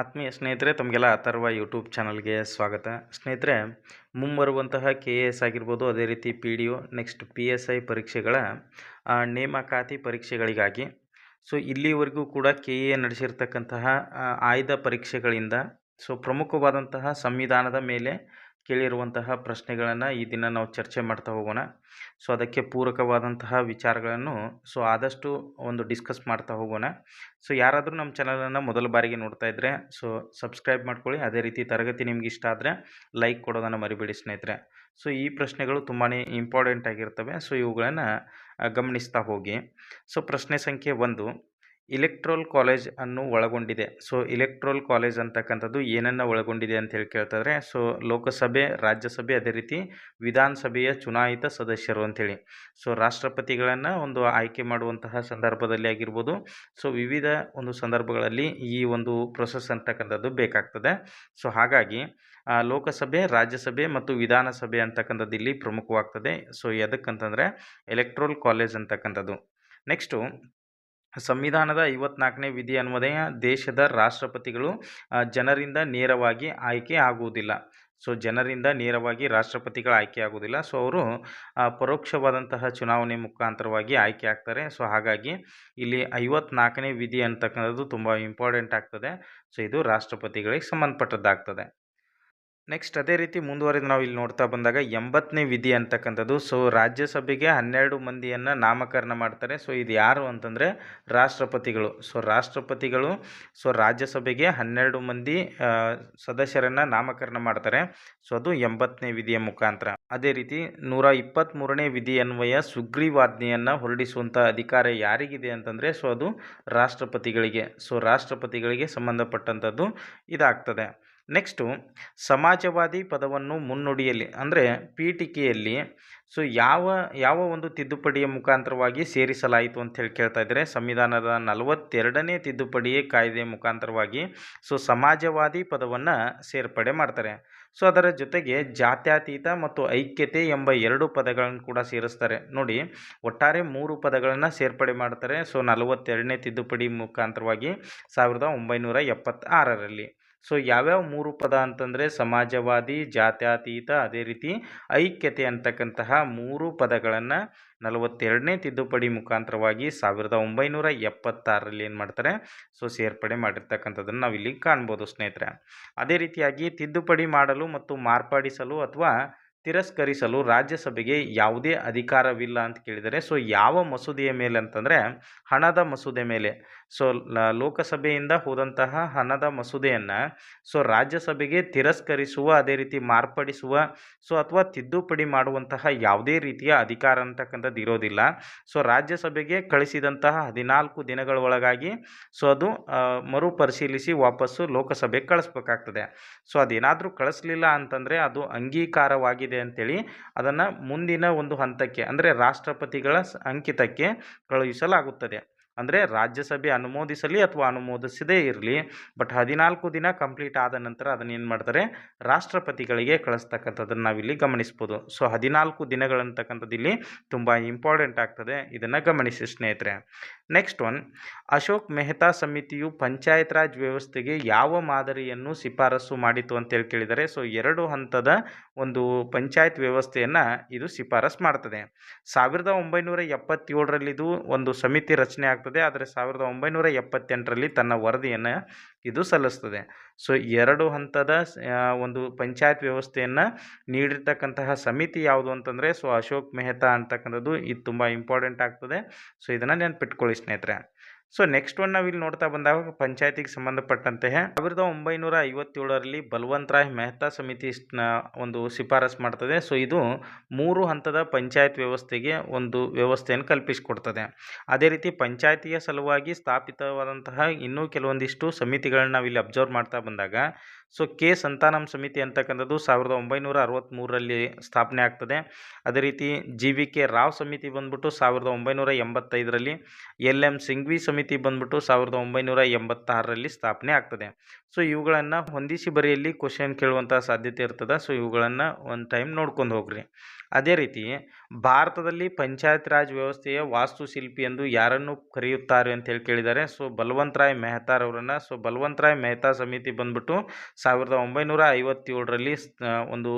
ಆತ್ಮೀಯ ಸ್ನೇಹಿತರೆ, ತಮಗೆಲ್ಲ ಅಥರ್ವ ಯೂಟ್ಯೂಬ್ ಚಾನಲ್ಗೆ ಸ್ವಾಗತ. ಸ್ನೇಹಿತರೆ, ಮುಂಬರುವಂತಹ ಕೆ ಎ ಎಸ್ ಆಗಿರ್ಬೋದು, ಅದೇ ರೀತಿ P D O next P S I ಪರೀಕ್ಷೆಗಳ ನೇಮಕಾತಿ ಪರೀಕ್ಷೆಗಳಿಗಾಗಿ. ಸೊ ಇಲ್ಲಿವರೆಗೂ ಕೂಡ ಕೆ ಎ ನಡೆಸಿರ್ತಕ್ಕಂತಹ ಆಯ್ದ ಪರೀಕ್ಷೆಗಳಿಂದ ಸೊ ಪ್ರಮುಖವಾದಂತಹ ಸಂವಿಧಾನದ ಮೇಲೆ ಕೇಳಿರುವಂತಹ ಪ್ರಶ್ನೆಗಳನ್ನು ಈ ದಿನ ನಾವು ಚರ್ಚೆ ಮಾಡ್ತಾ ಹೋಗೋಣ. ಸೊ ಅದಕ್ಕೆ ಪೂರಕವಾದಂತಹ ವಿಚಾರಗಳನ್ನು ಸೊ ಆದಷ್ಟು ಒಂದು ಡಿಸ್ಕಸ್ ಮಾಡ್ತಾ ಹೋಗೋಣ. ಸೊ ಯಾರಾದರೂ ನಮ್ಮ ಚಾನಲನ್ನು ಮೊದಲ ಬಾರಿಗೆ ನೋಡ್ತಾ ಇದ್ದರೆ ಸೊ ಸಬ್ಸ್ಕ್ರೈಬ್ ಮಾಡ್ಕೊಳ್ಳಿ. ಅದೇ ರೀತಿ ತರಗತಿ ನಿಮ್ಗೆ ಇಷ್ಟ ಆದರೆ ಲೈಕ್ ಕೊಡೋದನ್ನು ಮರಿಬೇಡಿ ಸ್ನೇಹಿತರೆ. ಸೊ ಈ ಪ್ರಶ್ನೆಗಳು ತುಂಬಾ ಇಂಪಾರ್ಟೆಂಟ್ ಆಗಿರ್ತವೆ. ಸೊ ಇವುಗಳನ್ನು ಗಮನಿಸ್ತಾ ಹೋಗಿ. ಸೊ ಪ್ರಶ್ನೆ ಸಂಖ್ಯೆ ಒಂದು ಇಲೆಕ್ಟ್ರೋಲ್ ಕಾಲೇಜ್ ಅನ್ನು ಒಳಗೊಂಡಿದೆ. ಸೊ ಇಲೆಕ್ಟ್ರೋಲ್ ಕಾಲೇಜ್ ಅಂತಕ್ಕಂಥದ್ದು ಏನನ್ನು ಒಳಗೊಂಡಿದೆ ಅಂತ ಹೇಳಿ ಕೇಳ್ತಿದ್ರೆ ಸೊ ಲೋಕಸಭೆ, ರಾಜ್ಯಸಭೆ ಅದೇ ರೀತಿ ವಿಧಾನಸಭೆಯ ಚುನಾಯಿತ ಸದಸ್ಯರು ಅಂಥೇಳಿ. ಸೊ ರಾಷ್ಟ್ರಪತಿಗಳನ್ನು ಒಂದು ಆಯ್ಕೆ ಮಾಡುವಂತಹ ಸಂದರ್ಭದಲ್ಲಿ ಆಗಿರ್ಬೋದು. ಸೊ ವಿವಿಧ ಒಂದು ಸಂದರ್ಭಗಳಲ್ಲಿ ಈ ಒಂದು ಪ್ರೊಸೆಸ್ ಅಂತಕ್ಕಂಥದ್ದು ಬೇಕಾಗ್ತದೆ. ಸೊ ಹಾಗಾಗಿ ಲೋಕಸಭೆ, ರಾಜ್ಯಸಭೆ ಮತ್ತು ವಿಧಾನಸಭೆ ಅಂತಕ್ಕಂಥದ್ದು ಇಲ್ಲಿ ಪ್ರಮುಖವಾಗ್ತದೆ. ಸೊ ಎದಕ್ಕಂತಂದರೆ ಎಲೆಕ್ಟ್ರೋಲ್ ಕಾಲೇಜ್ ಅಂತಕ್ಕಂಥದ್ದು. ನೆಕ್ಸ್ಟು ಸಂವಿಧಾನದ ಐವತ್ನಾಲ್ಕನೇ ವಿಧಿ ಅನ್ವಯ ದೇಶದ ರಾಷ್ಟ್ರಪತಿಗಳು ಜನರಿಂದ ನೇರವಾಗಿ ಆಯ್ಕೆ ಆಗುವುದಿಲ್ಲ. ಸೊ, ಜನರಿಂದ ನೇರವಾಗಿ ರಾಷ್ಟ್ರಪತಿಗಳ ಆಯ್ಕೆ ಆಗುವುದಿಲ್ಲ. ಸೊ, ಅವರು ಪರೋಕ್ಷವಾದಂತಹ ಚುನಾವಣೆ ಮುಖಾಂತರವಾಗಿ ಆಯ್ಕೆ ಆಗ್ತಾರೆ. ಸೊ, ಹಾಗಾಗಿ ಇಲ್ಲಿ ಐವತ್ನಾಲ್ಕನೇ ವಿಧಿ ಅಂತಕ್ಕಂಥದ್ದು ತುಂಬ ಇಂಪಾರ್ಟೆಂಟ್ ಆಗ್ತದೆ. ಸೊ, ಇದು ರಾಷ್ಟ್ರಪತಿಗಳಿಗೆ ಸಂಬಂಧಪಟ್ಟದ್ದಾಗ್ತದೆ. ನೆಕ್ಸ್ಟ್ ಅದೇ ರೀತಿ ಮುಂದುವರೆದು ನಾವು ಇಲ್ಲಿ ನೋಡ್ತಾ ಬಂದಾಗ ಎಂಬತ್ತನೇ ವಿಧಿ ಅಂತಕ್ಕಂಥದ್ದು. ಸೊ ರಾಜ್ಯಸಭೆಗೆ ಹನ್ನೆರಡು ಮಂದಿಯನ್ನು ನಾಮಕರಣ ಮಾಡ್ತಾರೆ. ಸೊ ಇದು ಯಾರು ಅಂತಂದರೆ ರಾಷ್ಟ್ರಪತಿಗಳು. ಸೊ ರಾಷ್ಟ್ರಪತಿಗಳು ಸೊ ರಾಜ್ಯಸಭೆಗೆ ಹನ್ನೆರಡು ಮಂದಿ ಸದಸ್ಯರನ್ನು ನಾಮಕರಣ ಮಾಡ್ತಾರೆ. ಸೊ ಅದು ಎಂಬತ್ತನೇ ವಿಧಿಯ ಮುಖಾಂತರ. ಅದೇ ರೀತಿ ನೂರ ಇಪ್ಪತ್ತ್ಮೂರನೇ ವಿಧಿ ಅನ್ವಯ ಸುಗ್ರೀವಾಜ್ಞೆಯನ್ನು ಹೊರಡಿಸುವಂಥ ಅಧಿಕಾರ ಯಾರಿಗಿದೆ ಅಂತಂದರೆ ಸೊ ಅದು ರಾಷ್ಟ್ರಪತಿಗಳಿಗೆ. ಸೊ ರಾಷ್ಟ್ರಪತಿಗಳಿಗೆ ಸಂಬಂಧಪಟ್ಟಂಥದ್ದು ಇದಾಗ್ತದೆ. ನೆಕ್ಸ್ಟು ಸಮಾಜವಾದಿ ಪದವನ್ನು ಮುನ್ನುಡಿಯಲ್ಲಿ, ಅಂದರೆ ಪೀಠಿಕೆಯಲ್ಲಿ ಸೊ ಯಾವ ಯಾವ ಒಂದು ತಿದ್ದುಪಡಿಯ ಮುಖಾಂತರವಾಗಿ ಸೇರಿಸಲಾಯಿತು ಅಂತ ಹೇಳಿ ಕೇಳ್ತಾ ಇದ್ದಾರೆ ಸಂವಿಧಾನದ ನಲವತ್ತೆರಡನೇ ತಿದ್ದುಪಡಿ ಕಾಯ್ದೆಯ ಮುಖಾಂತರವಾಗಿ ಸೊ ಸಮಾಜವಾದಿ ಪದವನ್ನು ಸೇರ್ಪಡೆ ಮಾಡ್ತಾರೆ. ಸೊ ಅದರ ಜೊತೆಗೆ ಜಾತ್ಯತೀತ ಮತ್ತು ಐಕ್ಯತೆ ಎಂಬ ಎರಡು ಪದಗಳನ್ನು ಕೂಡ ಸೇರಿಸ್ತಾರೆ. ನೋಡಿ, ಒಟ್ಟಾರೆ ಮೂರು ಪದಗಳನ್ನು ಸೇರ್ಪಡೆ ಮಾಡ್ತಾರೆ. ಸೊ ನಲವತ್ತೆರಡನೇ ತಿದ್ದುಪಡಿ ಮುಖಾಂತರವಾಗಿ ಸಾವಿರದ ಒಂಬೈನೂರ ಎಪ್ಪತ್ತಾರರಲ್ಲಿ. ಸೊ ಯಾವ್ಯಾವ ಮೂರು ಪದ ಅಂತಂದರೆ ಸಮಾಜವಾದಿ, ಜಾತ್ಯಾತೀತ, ಅದೇ ರೀತಿ ಐಕ್ಯತೆ ಅಂತಕ್ಕಂತಹ ಮೂರು ಪದಗಳನ್ನು ನಲವತ್ತೆರಡನೇ ತಿದ್ದುಪಡಿ ಮುಖಾಂತರವಾಗಿ ಸಾವಿರದ ಒಂಬೈನೂರ ಎಪ್ಪತ್ತಾರರಲ್ಲಿ ಏನು ಮಾಡ್ತಾರೆ? ಸೊ ಸೇರ್ಪಡೆ ಮಾಡಿರ್ತಕ್ಕಂಥದ್ದನ್ನು ನಾವಿಲ್ಲಿ ಕಾಣ್ಬೋದು ಸ್ನೇಹಿತರೆ. ಅದೇ ರೀತಿಯಾಗಿ ತಿದ್ದುಪಡಿ ಮಾಡಲು ಮತ್ತು ಮಾರ್ಪಡಿಸಲು ಅಥವಾ ತಿರಸ್ಕರಿಸಲು ರಾಜ್ಯಸಭೆಗೆ ಯಾವುದೇ ಅಧಿಕಾರವಿಲ್ಲ ಅಂತ ಕೇಳಿದರೆ, ಸೊ ಯಾವ ಮಸೂದೆಯ ಮೇಲೆ ಅಂತಂದರೆ ಹಣದ ಮಸೂದೆ ಮೇಲೆ. ಸೊ ಲೋಕಸಭೆಯಿಂದ ಹೋದಂತಹ ಹಣದ ಮಸೂದೆಯನ್ನು ಸೊ ರಾಜ್ಯಸಭೆಗೆ ತಿರಸ್ಕರಿಸುವ, ಅದೇ ರೀತಿ ಮಾರ್ಪಡಿಸುವ, ಸೊ ಅಥವಾ ತಿದ್ದುಪಡಿ ಮಾಡುವಂತಹ ಯಾವುದೇ ರೀತಿಯ ಅಧಿಕಾರ ಅಂತಕ್ಕಂಥದ್ದು ಇರೋದಿಲ್ಲ. ಸೊ ರಾಜ್ಯಸಭೆಗೆ ಕಳಿಸಿದಂತಹ ಹದಿನಾಲ್ಕು ದಿನಗಳ ಒಳಗಾಗಿ ಸೊ ಅದು ಮರುಪರಿಶೀಲಿಸಿ ವಾಪಸ್ಸು ಲೋಕಸಭೆಗೆ ಕಳಿಸ್ಬೇಕಾಗ್ತದೆ. ಸೊ ಅದೇನಾದರೂ ಕಳಿಸ್ಲಿಲ್ಲ ಅಂತಂದರೆ ಅದು ಅಂಗೀಕಾರವಾಗಿದೆ ಅಂತೇಳಿ ಅದನ್ನು ಮುಂದಿನ ಒಂದು ಹಂತಕ್ಕೆ, ಅಂದರೆ ರಾಷ್ಟ್ರಪತಿಗಳ ಅಂಕಿತಕ್ಕೆ ಕಳುಹಿಸಲಾಗುತ್ತದೆ. ಅಂದರೆ ರಾಜ್ಯಸಭೆ ಅನುಮೋದಿಸಲಿ ಅಥವಾ ಅನುಮೋದಿಸದೇ ಇರಲಿ, ಬಟ್ ಹದಿನಾಲ್ಕು ದಿನ ಕಂಪ್ಲೀಟ್ ಆದ ನಂತರ ಅದನ್ನು ಏನು ಮಾಡ್ತಾರೆ? ರಾಷ್ಟ್ರಪತಿಗಳಿಗೆ ಕಳಿಸ್ತಕ್ಕಂಥದ್ದನ್ನು ನಾವಿಲ್ಲಿ ಗಮನಿಸ್ಬೋದು. ಸೊ, ಹದಿನಾಲ್ಕು ದಿನಗಳಂತಕ್ಕಂಥದ್ದು ಇಲ್ಲಿ ತುಂಬ ಇಂಪಾರ್ಟೆಂಟ್ ಆಗ್ತದೆ. ಇದನ್ನು ಗಮನಿಸಿ ಸ್ನೇಹಿತರೆ. ನೆಕ್ಸ್ಟ್ ಒನ್ ಅಶೋಕ್ ಮೆಹ್ತಾ ಸಮಿತಿಯು ಪಂಚಾಯತ್ ರಾಜ್ ವ್ಯವಸ್ಥೆಗೆ ಯಾವ ಮಾದರಿಯನ್ನು ಶಿಫಾರಸು ಮಾಡಿತು ಅಂತೇಳಿ ಕೇಳಿದರೆ ಸೊ ಎರಡು ಹಂತದ ಒಂದು ಪಂಚಾಯತ್ ವ್ಯವಸ್ಥೆಯನ್ನು ಇದು ಶಿಫಾರಸು ಮಾಡ್ತದೆ. ಸಾವಿರದ ಒಂಬೈನೂರ ಎಪ್ಪತ್ತೇಳರಲ್ಲಿ ಇದು ಒಂದು ಸಮಿತಿ ರಚನೆ ಆಗ್ತದೆ, ಆದರೆ ಸಾವಿರದ ಒಂಬೈನೂರ ಎಪ್ಪತ್ತೆಂಟರಲ್ಲಿ ತನ್ನ ವರದಿಯನ್ನು ಇದು ಸಲ್ಲಿಸ್ತದೆ. ಸೊ, ಎರಡು ಹಂತದ ಒಂದು ಪಂಚಾಯತ್ ವ್ಯವಸ್ಥೆಯನ್ನು ನೀಡಿರ್ತಕ್ಕಂತಹ ಸಮಿತಿ ಯಾವುದು ಅಂತಂದರೆ, ಸೊ, ಅಶೋಕ್ ಮೆಹ್ತಾ ಅಂತಕ್ಕಂಥದ್ದು ಇದು ತುಂಬ ಇಂಪಾರ್ಟೆಂಟ್ ಆಗ್ತದೆ. ಸೊ, ಇದನ್ನು ನೆನ್ಪಿಟ್ಕೊಳ್ಳಿ ಸ್ನೇಹಿತರೆ. ಸೊ ನೆಕ್ಸ್ಟ್ ಒನ್ ನಾವಿಲ್ಲಿ ನೋಡ್ತಾ ಬಂದಾಗ ಪಂಚಾಯತಿಗೆ ಸಂಬಂಧಪಟ್ಟಂತೆ. ಸಾವಿರದ ಒಂಬೈನೂರ ಐವತ್ತೇಳರಲ್ಲಿ ಬಲವಂತ್ ರಾಯ್ ಮೆಹ್ತಾ ಸಮಿತಿ ಒಂದು ಶಿಫಾರಸ್ ಮಾಡ್ತದೆ. ಸೊ ಇದು ಮೂರು ಹಂತದ ಪಂಚಾಯತ್ ವ್ಯವಸ್ಥೆಗೆ ಒಂದು ವ್ಯವಸ್ಥೆಯನ್ನು ಕಲ್ಪಿಸಿಕೊಡ್ತದೆ. ಅದೇ ರೀತಿ ಪಂಚಾಯತಿಯ ಸಲುವಾಗಿ ಸ್ಥಾಪಿತವಾದಂತಹ ಇನ್ನೂ ಕೆಲವೊಂದಿಷ್ಟು ಸಮಿತಿಗಳನ್ನ ನಾವಿಲ್ಲಿ ಅಬ್ಸರ್ವ್ ಮಾಡ್ತಾ ಬಂದಾಗ ಸೊ, ಕೆ. ಸಂತಾನಂ ಸಮಿತಿ ಅಂತಕ್ಕಂಥದ್ದು ಸಾವಿರದ ಒಂಬೈನೂರ ಅರವತ್ತ್ಮೂರರಲ್ಲಿ ಸ್ಥಾಪನೆ ಆಗ್ತದೆ. ಅದೇ ರೀತಿ ಜಿ. ವಿ. ಕೆ. ರಾವ್ ಸಮಿತಿ ಬಂದ್ಬಿಟ್ಟು ಸಾವಿರದ ಒಂಬೈನೂರ ಎಂಬತ್ತೈದರಲ್ಲಿ ಎಲ್. ಎಂ. ಸಿಂಘ್ವಿ ಸಮಿತಿ ಸಮಿತಿ ಬಂದ್ಬಿಟ್ಟು ಸಾವಿರದ ಒಂಬೈನೂರ ಎಂಬತ್ತಾರರಲ್ಲಿ ಸ್ಥಾಪನೆ ಆಗ್ತದೆ. ಸೊ ಇವುಗಳನ್ನು ಹೊಂದಿಸಿ ಬರೆಯಲ್ಲಿ ಕ್ವಶನ್ ಕೇಳುವಂಥ ಸಾಧ್ಯತೆ ಇರ್ತದೆ. ಸೊ ಇವುಗಳನ್ನು ಒಂದು ಟೈಮ್ ನೋಡ್ಕೊಂಡು ಹೋಗ್ರಿ. ಅದೇ ರೀತಿ ಭಾರತದಲ್ಲಿ ಪಂಚಾಯತ್ ರಾಜ್ ವ್ಯವಸ್ಥೆಯ ವಾಸ್ತುಶಿಲ್ಪಿ ಎಂದು ಯಾರನ್ನು ಕರೆಯುತ್ತಾರೆ ಅಂತ ಹೇಳಿ ಕೇಳಿದ್ದಾರೆ. ಸೊ ಬಲವಂತರಾಯ್ ಮೆಹತಾರವರನ್ನು ಸೊ ಬಲವಂತರಾಯ್ ಮೆಹ್ತಾ ಸಮಿತಿ ಬಂದ್ಬಿಟ್ಟು ಸಾವಿರದ ಒಂಬೈನೂರ ಐವತ್ತೇಳರಲ್ಲಿ ಒಂದು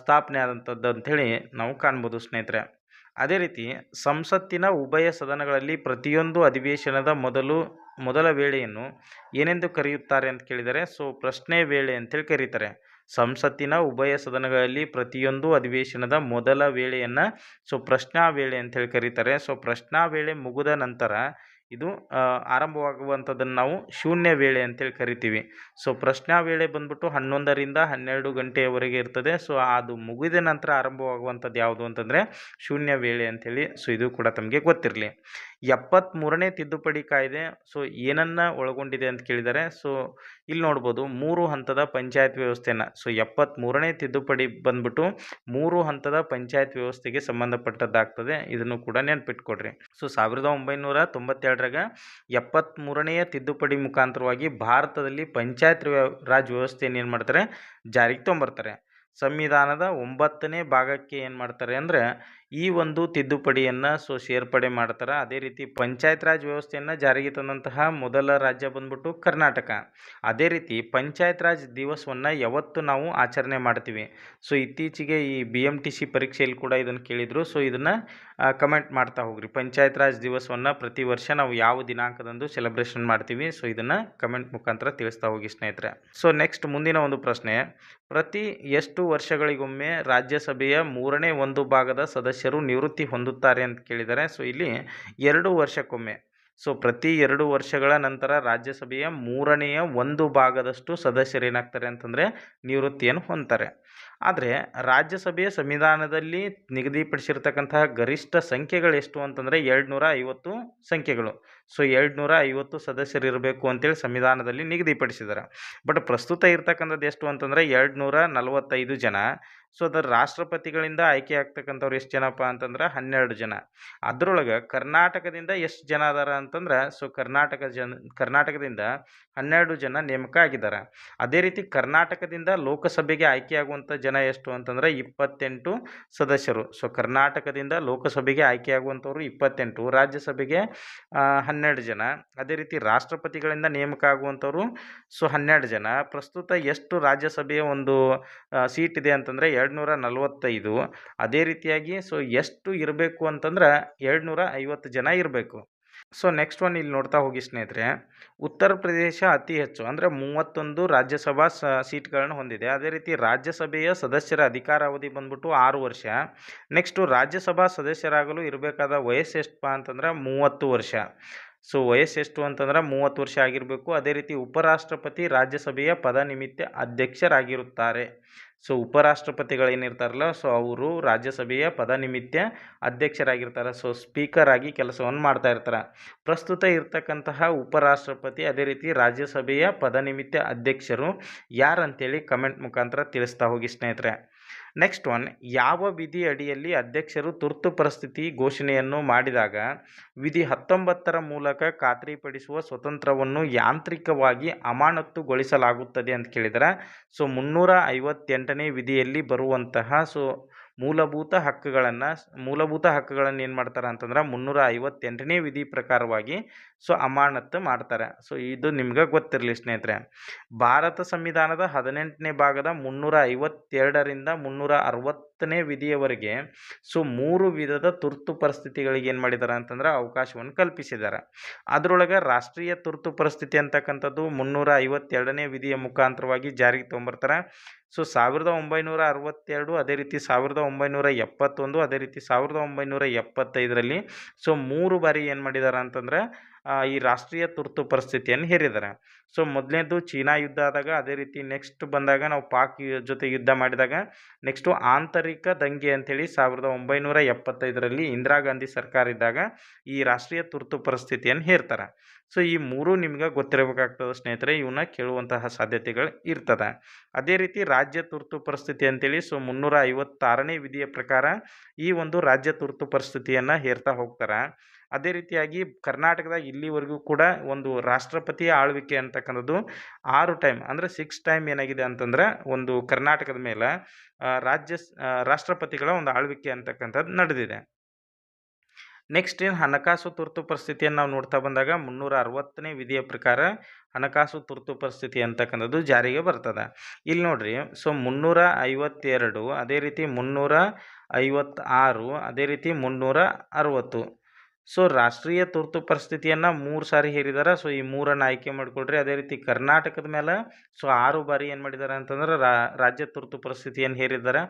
ಸ್ಥಾಪನೆ ಆದಂಥದ್ದು ಅಂಥೇಳಿ ನಾವು ಕಾಣ್ಬೋದು ಸ್ನೇಹಿತರೆ. ಅದೇ ರೀತಿ ಸಂಸತ್ತಿನ ಉಭಯ ಸದನಗಳಲ್ಲಿ ಪ್ರತಿಯೊಂದು ಅಧಿವೇಶನದ ಮೊದಲು ಮೊದಲ ವೇಳೆಯನ್ನು ಏನೆಂದು ಕರೆಯುತ್ತಾರೆ ಅಂತ ಕೇಳಿದರೆ, ಸೊ ಪ್ರಶ್ನೆ ವೇಳೆ ಅಂತೇಳಿ ಕರೀತಾರೆ. ಸಂಸತ್ತಿನ ಉಭಯ ಸದನಗಳಲ್ಲಿ ಪ್ರತಿಯೊಂದು ಅಧಿವೇಶನದ ಮೊದಲ ವೇಳೆಯನ್ನು, ಸೊ ಪ್ರಶ್ನಾ ವೇಳೆ ಅಂತೇಳಿ ಕರೀತಾರೆ. ಸೊ ಪ್ರಶ್ನಾ ವೇಳೆ ಮುಗಿದ ನಂತರ ಇದು ಆರಂಭವಾಗುವಂಥದ್ದನ್ನು ನಾವು ಶೂನ್ಯ ವೇಳೆ ಅಂತೇಳಿ ಕರಿತೀವಿ. ಸೊ ಪ್ರಶ್ನಾ ವೇಳೆ ಬಂದ್ಬಿಟ್ಟು ಹನ್ನೊಂದರಿಂದ ಹನ್ನೆರಡು ಗಂಟೆಯವರೆಗೆ ಇರ್ತದೆ. ಸೊ ಅದು ಮುಗಿದ ನಂತರ ಆರಂಭವಾಗುವಂಥದ್ದು ಯಾವುದು ಅಂತಂದರೆ, ಶೂನ್ಯ ವೇಳೆ ಅಂಥೇಳಿ ಸೊ ಇದು ಕೂಡ ತಮಗೆ ಗೊತ್ತಿರಲಿ. ಎಪ್ಪತ್ತ್ಮೂರನೇ ತಿದ್ದುಪಡಿ ಕಾಯ್ದೆ, ಸೊ ಏನನ್ನು ಒಳಗೊಂಡಿದೆ ಅಂತ ಕೇಳಿದ್ದಾರೆ ಸೊ ಇಲ್ಲಿ ನೋಡ್ಬೋದು ಮೂರು ಹಂತದ ಪಂಚಾಯತ್ ವ್ಯವಸ್ಥೆನ. ಸೊ ಎಪ್ಪತ್ತ್ಮೂರನೇ ತಿದ್ದುಪಡಿ ಬಂದ್ಬಿಟ್ಟು ಮೂರು ಹಂತದ ಪಂಚಾಯತ್ ವ್ಯವಸ್ಥೆಗೆ ಸಂಬಂಧಪಟ್ಟದ್ದಾಗ್ತದೆ. ಇದನ್ನು ಕೂಡ ನೆನ್ಪಿಟ್ಕೊಡ್ರಿ. ಸೊ ಸಾವಿರದ ಒಂಬೈನೂರ ತೊಂಬತ್ತೆರಡರಾಗ ಎಪ್ಪತ್ತ್ಮೂರನೆಯ ತಿದ್ದುಪಡಿ ಮುಖಾಂತರವಾಗಿ ಭಾರತದಲ್ಲಿ ಪಂಚಾಯತ್ ರಾಜ್ ವ್ಯವಸ್ಥೆಯನ್ನು ಏನು ಮಾಡ್ತಾರೆ ಜಾರಿಗೆ ತೊಗೊಂಬರ್ತಾರೆ ಸಂವಿಧಾನದ ಒಂಬತ್ತನೇ ಭಾಗಕ್ಕೆ ಏನು ಮಾಡ್ತಾರೆ ಅಂದರೆ ಈ ಒಂದು ತಿದ್ದುಪಡಿಯನ್ನು ಸೊ, ಸೇರ್ಪಡೆ ಮಾಡ್ತಾರೆ. ಅದೇ ರೀತಿ ಪಂಚಾಯತ್ ರಾಜ್ ವ್ಯವಸ್ಥೆಯನ್ನು ಜಾರಿಗೆ ತಂದಂತಹ ಮೊದಲ ರಾಜ್ಯ ಬಂದ್ಬಿಟ್ಟು ಕರ್ನಾಟಕ. ಅದೇ ರೀತಿ ಪಂಚಾಯತ್ ರಾಜ್ ದಿವಸವನ್ನು ಯಾವತ್ತು ನಾವು ಆಚರಣೆ ಮಾಡ್ತೀವಿ. ಸೊ, ಇತ್ತೀಚೆಗೆ ಈ ಬಿ ಎಂ ಟಿ ಸಿ ಪರೀಕ್ಷೆಯಲ್ಲಿ ಕೂಡ ಇದನ್ನು ಕೇಳಿದರು. ಸೊ, ಇದನ್ನು ಕಮೆಂಟ್ ಮಾಡ್ತಾ ಹೋಗ್ರಿ. ಪಂಚಾಯತ್ ರಾಜ್ ದಿವಸವನ್ನು ಪ್ರತಿ ವರ್ಷ ನಾವು ಯಾವ ದಿನಾಂಕದಂದು ಸೆಲೆಬ್ರೇಷನ್ ಮಾಡ್ತೀವಿ. ಸೊ, ಇದನ್ನು ಕಮೆಂಟ್ ಮುಖಾಂತರ ತಿಳಿಸ್ತಾ ಹೋಗಿ ಸ್ನೇಹಿತರೆ. ಸೊ ನೆಕ್ಸ್ಟ್ ಮುಂದಿನ ಒಂದು ಪ್ರಶ್ನೆ. ಪ್ರತಿ ಎಷ್ಟು ವರ್ಷಗಳಿಗೊಮ್ಮೆ ರಾಜ್ಯಸಭೆಯ ಮೂರನೇ ಒಂದು ಭಾಗದ ಸದಸ್ಯರು ನಿವೃತ್ತಿ ಹೊಂದುತ್ತಾರೆ ಅಂತ ಕೇಳಿದ್ದಾರೆ ಸೊ ಇಲ್ಲಿ ಎರಡು ವರ್ಷಕ್ಕೊಮ್ಮೆ. ಸೊ ಪ್ರತಿ ಎರಡು ವರ್ಷಗಳ ನಂತರ ರಾಜ್ಯಸಭೆಯ ಮೂರನೆಯ ಒಂದು ಭಾಗದಷ್ಟು ಸದಸ್ಯರು ಏನಾಗ್ತಾರೆ ಅಂತಂದರೆ ನಿವೃತ್ತಿಯನ್ನು ಹೊಂದ್ತಾರೆ. ಆದರೆ ರಾಜ್ಯಸಭೆಯ ಸಂವಿಧಾನದಲ್ಲಿ ನಿಗದಿಪಡಿಸಿರ್ತಕ್ಕಂತಹ ಗರಿಷ್ಠ ಸಂಖ್ಯೆಗಳು ಎಷ್ಟು ಅಂತಂದರೆ ಎರಡು ನೂರ ಐವತ್ತು ಸಂಖ್ಯೆಗಳು. ಸೊ ಎರಡು ನೂರ ಐವತ್ತು ಸದಸ್ಯರು ಇರಬೇಕು ಅಂತೇಳಿ ಸಂವಿಧಾನದಲ್ಲಿ ನಿಗದಿಪಡಿಸಿದ್ದಾರೆ. ಬಟ್ ಪ್ರಸ್ತುತ ಇರ್ತಕ್ಕಂಥದ್ದು ಎಷ್ಟು ಅಂತಂದರೆ ಎರಡು ನೂರ ನಲವತ್ತೈದು ಜನ. ಸೊ ಅದರ ರಾಷ್ಟ್ರಪತಿಗಳಿಂದ ಆಯ್ಕೆ ಆಗ್ತಕ್ಕಂಥವ್ರು ಎಷ್ಟು ಜನಪ್ಪ ಅಂತಂದ್ರೆ ಹನ್ನೆರಡು ಜನ. ಅದರೊಳಗೆ ಕರ್ನಾಟಕದಿಂದ ಎಷ್ಟು ಜನ ಅದಾರ ಅಂತಂದ್ರೆ, ಸೊ, ಕರ್ನಾಟಕ ಜನ, ಕರ್ನಾಟಕದಿಂದ ಹನ್ನೆರಡು ಜನ ನೇಮಕ ಆಗಿದ್ದಾರೆ ಅದೇ ರೀತಿ ಕರ್ನಾಟಕದಿಂದ ಲೋಕಸಭೆಗೆ ಆಯ್ಕೆಯಾಗುವಂಥ ಜನ ಎಷ್ಟು ಅಂತಂದರೆ ಇಪ್ಪತ್ತೆಂಟು ಸದಸ್ಯರು. ಸೊ, ಕರ್ನಾಟಕದಿಂದ ಲೋಕಸಭೆಗೆ ಆಯ್ಕೆಯಾಗುವಂಥವ್ರು ಇಪ್ಪತ್ತೆಂಟು, ರಾಜ್ಯಸಭೆಗೆ ಹನ್ನೆರಡು ಜನ. ಅದೇ ರೀತಿ ರಾಷ್ಟ್ರಪತಿಗಳಿಂದ ನೇಮಕ ಆಗುವಂಥವ್ರು, ಸೊ, ಹನ್ನೆರಡು ಜನ. ಪ್ರಸ್ತುತ ಎಷ್ಟು ರಾಜ್ಯಸಭೆಯ ಒಂದು ಸೀಟ್ ಇದೆ ಅಂತಂದರೆ ಎರಡು ನೂರ ನಲವತ್ತೈದು ಅದೇ ರೀತಿಯಾಗಿ ಸೊ ಎಷ್ಟು ಇರಬೇಕು ಅಂತಂದ್ರೆ ಎರಡು ನೂರ ಐವತ್ತು ಜನ ಇರಬೇಕು. ಸೊ ನೆಕ್ಸ್ಟ್ ಒನ್ ಇಲ್ಲಿ ನೋಡ್ತಾ ಹೋಗಿ ಸ್ನೇಹಿತರೆ, ಉತ್ತರ ಪ್ರದೇಶ ಅತಿ ಹೆಚ್ಚು, ಅಂದರೆ ಮೂವತ್ತೊಂದು ರಾಜ್ಯಸಭಾ ಸ, ಸೀಟ್ಗಳನ್ನು ಹೊಂದಿದೆ. ಅದೇ ರೀತಿ ರಾಜ್ಯಸಭೆಯ ಸದಸ್ಯರ ಅಧಿಕಾರಾವಧಿ ಬಂದ್ಬಿಟ್ಟು ಆರು ವರ್ಷ. ನೆಕ್ಸ್ಟು ರಾಜ್ಯಸಭಾ ಸದಸ್ಯರಾಗಲು ಇರಬೇಕಾದ ವಯಸ್ಸು ಎಷ್ಟಪ್ಪ ಅಂತಂದ್ರೆ ಮೂವತ್ತು ವರ್ಷ. ಸೊ ವಯಸ್ಸು ಎಷ್ಟು ಅಂತಂದ್ರೆ ಮೂವತ್ತು ವರ್ಷ ಆಗಿರಬೇಕು. ಅದೇ ರೀತಿ ಉಪರಾಷ್ಟ್ರಪತಿ ರಾಜ್ಯಸಭೆಯ ಪದ ನಿಮಿತ್ತ ಅಧ್ಯಕ್ಷರಾಗಿರುತ್ತಾರೆ. ಸೊ ಉಪರಾಷ್ಟ್ರಪತಿಗಳೇನಿರ್ತಾರಲ್ಲ ಸೊ ಅವರು ರಾಜ್ಯಸಭೆಯ ಪದನಿಮಿತ್ತ ಅಧ್ಯಕ್ಷರಾಗಿರ್ತಾರೆ. ಸೊ ಸ್ಪೀಕರ್ ಆಗಿ ಕೆಲಸವನ್ನು ಮಾಡ್ತಾ ಇರ್ತಾರೆ. ಪ್ರಸ್ತುತ ಇರ್ತಕ್ಕಂತಹ ಉಪರಾಷ್ಟ್ರಪತಿ ಅದೇ ರೀತಿ ರಾಜ್ಯಸಭೆಯ ಪದನಿಮಿತ್ತ ಅಧ್ಯಕ್ಷರು ಯಾರಂತೇಳಿ ಕಮೆಂಟ್ ಮುಖಾಂತರ ತಿಳಿಸ್ತಾ ಹೋಗಿ ಸ್ನೇಹಿತರೆ. ನೆಕ್ಸ್ಟ್ ಒನ್ ಯಾವ ವಿಧಿ ಅಡಿಯಲ್ಲಿ ಅಧ್ಯಕ್ಷರು ತುರ್ತು ಪರಿಸ್ಥಿತಿ ಘೋಷಣೆಯನ್ನು ಮಾಡಿದಾಗ ವಿಧಿ ಹತ್ತೊಂಬತ್ತರ ಮೂಲಕ ಖಾತ್ರಿಪಡಿಸುವ ಸ್ವತಂತ್ರವನ್ನು ಯಾಂತ್ರಿಕವಾಗಿ ಅಮಾನತುಗೊಳಿಸಲಾಗುತ್ತದೆ ಅಂತ ಕೇಳಿದ್ರೆ. ಸೊ ಮುನ್ನೂರ ಐವತ್ತೆಂಟನೇ ವಿಧಿಯಲ್ಲಿ ಬರುವಂತಹ ಸೊ ಮೂಲಭೂತ ಹಕ್ಕುಗಳನ್ನು ಮೂಲಭೂತ ಹಕ್ಕುಗಳನ್ನು ಏನು ಮಾಡ್ತಾರೆ ಅಂತಂದ್ರೆ ಮುನ್ನೂರ ಐವತ್ತೆಂಟನೇ ವಿಧಿ ಪ್ರಕಾರವಾಗಿ ಸೊ ಅಮಾನತ್ತು ಮಾಡ್ತಾರೆ. ಸೊ ಇದು ನಿಮ್ಗೆ ಗೊತ್ತಿರಲಿ ಸ್ನೇಹಿತರೆ. ಭಾರತ ಸಂವಿಧಾನದ ಹದಿನೆಂಟನೇ ಭಾಗದ ಮುನ್ನೂರ ಐವತ್ತೆರಡರಿಂದ ಮುನ್ನೂರ ಅರವತ್ತನೇ ವಿಧಿಯವರೆಗೆ ಸೊ ಮೂರು ವಿಧದ ತುರ್ತು ಪರಿಸ್ಥಿತಿಗಳಿಗೆ ಏನು ಮಾಡಿದ್ದಾರೆ ಅಂತಂದ್ರೆ ಅವಕಾಶವನ್ನು ಕಲ್ಪಿಸಿದ್ದಾರೆ ಅದರೊಳಗೆ ರಾಷ್ಟ್ರೀಯ ತುರ್ತು ಪರಿಸ್ಥಿತಿ ಅಂತಕ್ಕಂಥದ್ದು ಮುನ್ನೂರ ಐವತ್ತೆರಡನೇ ವಿಧಿಯ ಮುಖಾಂತರವಾಗಿ ಜಾರಿಗೆ ತೊಗೊಂಬರ್ತಾರೆ. ಸೊ ಸಾವಿರದ ಒಂಬೈನೂರ ಅರವತ್ತೆರಡು ಅದೇ ರೀತಿ ಸಾವಿರದ ಒಂಬೈನೂರ ಎಪ್ಪತ್ತೊಂದು ಅದೇ ರೀತಿ ಸಾವಿರದ ಒಂಬೈನೂರ ಎಪ್ಪತ್ತೈದರಲ್ಲಿ ಸೊ ಮೂರು ಬಾರಿ ಏನು ಮಾಡಿದ್ದಾರೆ ಅಂತಂದ್ರೆ ಈ ರಾಷ್ಟ್ರೀಯ ತುರ್ತು ಪರಿಸ್ಥಿತಿಯನ್ನು ಹೇರಿದ್ದಾರೆ. ಸೊ ಮೊದಲನೇದು ಚೀನಾ ಯುದ್ಧ ಆದಾಗ ಅದೇ ರೀತಿ ನೆಕ್ಸ್ಟ್ ಬಂದಾಗ ನಾವು ಪಾಕ್ ಜೊತೆ ಯುದ್ಧ ಮಾಡಿದಾಗ ನೆಕ್ಸ್ಟು ಆಂತರಿಕ ದಂಗೆ ಅಂಥೇಳಿ ಸಾವಿರದ ಒಂಬೈನೂರ ಎಪ್ಪತ್ತೈದರಲ್ಲಿ ಇಂದಿರಾ ಗಾಂಧಿ ಸರ್ಕಾರ ಇದ್ದಾಗ ಈ ರಾಷ್ಟ್ರೀಯ ತುರ್ತು ಪರಿಸ್ಥಿತಿಯನ್ನು ಹೇರ್ತಾರೆ. ಸೊ, ಈ ಮೂರು ನಿಮ್ಗೆ ಗೊತ್ತಿರಬೇಕಾಗ್ತದೆ ಸ್ನೇಹಿತರೆ ಇವನ್ನ ಕೇಳುವಂತಹ ಸಾಧ್ಯತೆಗಳು ಇರ್ತದೆ. ಅದೇ ರೀತಿ ರಾಜ್ಯ ತುರ್ತು ಪರಿಸ್ಥಿತಿ ಅಂತೇಳಿ ಸೊ, ಮುನ್ನೂರ ಐವತ್ತಾರನೇ ವಿಧಿಯ ಪ್ರಕಾರ ಈ ಒಂದು ರಾಜ್ಯ ತುರ್ತು ಪರಿಸ್ಥಿತಿಯನ್ನು ಹೇರ್ತಾ ಹೋಗ್ತಾರೆ. ಅದೇ ರೀತಿಯಾಗಿ ಕರ್ನಾಟಕದಾಗ ಇಲ್ಲಿವರೆಗೂ ಕೂಡ ಒಂದು ರಾಷ್ಟ್ರಪತಿ ಆಳ್ವಿಕೆ ಅಂತಕ್ಕಂಥದ್ದು ಆರು ಟೈಮ್, ಅಂದರೆ ಸಿಕ್ಸ್ ಟೈಮ್ ಏನಾಗಿದೆ ಅಂತಂದ್ರೆ ಒಂದು ಕರ್ನಾಟಕದ ಮೇಲೆ ರಾಜ್ಯ ರಾಷ್ಟ್ರಪತಿಗಳ ಒಂದು ಆಳ್ವಿಕೆ ಅಂತಕ್ಕಂಥದ್ದು ನಡೆದಿದೆ. ನೆಕ್ಸ್ಟ್ ಏನು ಹಣಕಾಸು ತುರ್ತು ಪರಿಸ್ಥಿತಿಯನ್ನು ನಾವು ನೋಡ್ತಾ ಬಂದಾಗ ಮುನ್ನೂರ ಅರವತ್ತನೇ ವಿಧಿಯ ಪ್ರಕಾರ ಹಣಕಾಸು ತುರ್ತು ಪರಿಸ್ಥಿತಿ ಅಂತಕ್ಕಂಥದ್ದು ಜಾರಿಗೆ ಬರ್ತದೆ. ಇಲ್ಲಿ ನೋಡ್ರಿ ಸೊ ಮುನ್ನೂರ ಐವತ್ತೆರಡು, ಅದೇ ರೀತಿ ಮುನ್ನೂರ ಐವತ್ತಾರು, ಅದೇ ರೀತಿ ಮುನ್ನೂರ ಅರವತ್ತು. ಸೊ ರಾಷ್ಟ್ರೀಯ ತುರ್ತು ಪರಿಸ್ಥಿತಿಯನ್ನು ಮೂರು ಸಾರಿ ಹೇರಿದ್ದಾರೆ ಸೊ ಈ ಮೂರನ್ನು ಆಯ್ಕೆ ಮಾಡಿಕೊಡ್ರಿ ಅದೇ ರೀತಿ ಕರ್ನಾಟಕದ ಮೇಲೆ ಸೊ ಆರು ಬಾರಿ ಏನು ಮಾಡಿದ್ದಾರೆ ಅಂತಂದ್ರೆ ರಾಜ್ಯ ತುರ್ತು ಪರಿಸ್ಥಿತಿಯನ್ನು ಹೇರಿದ್ದಾರೆ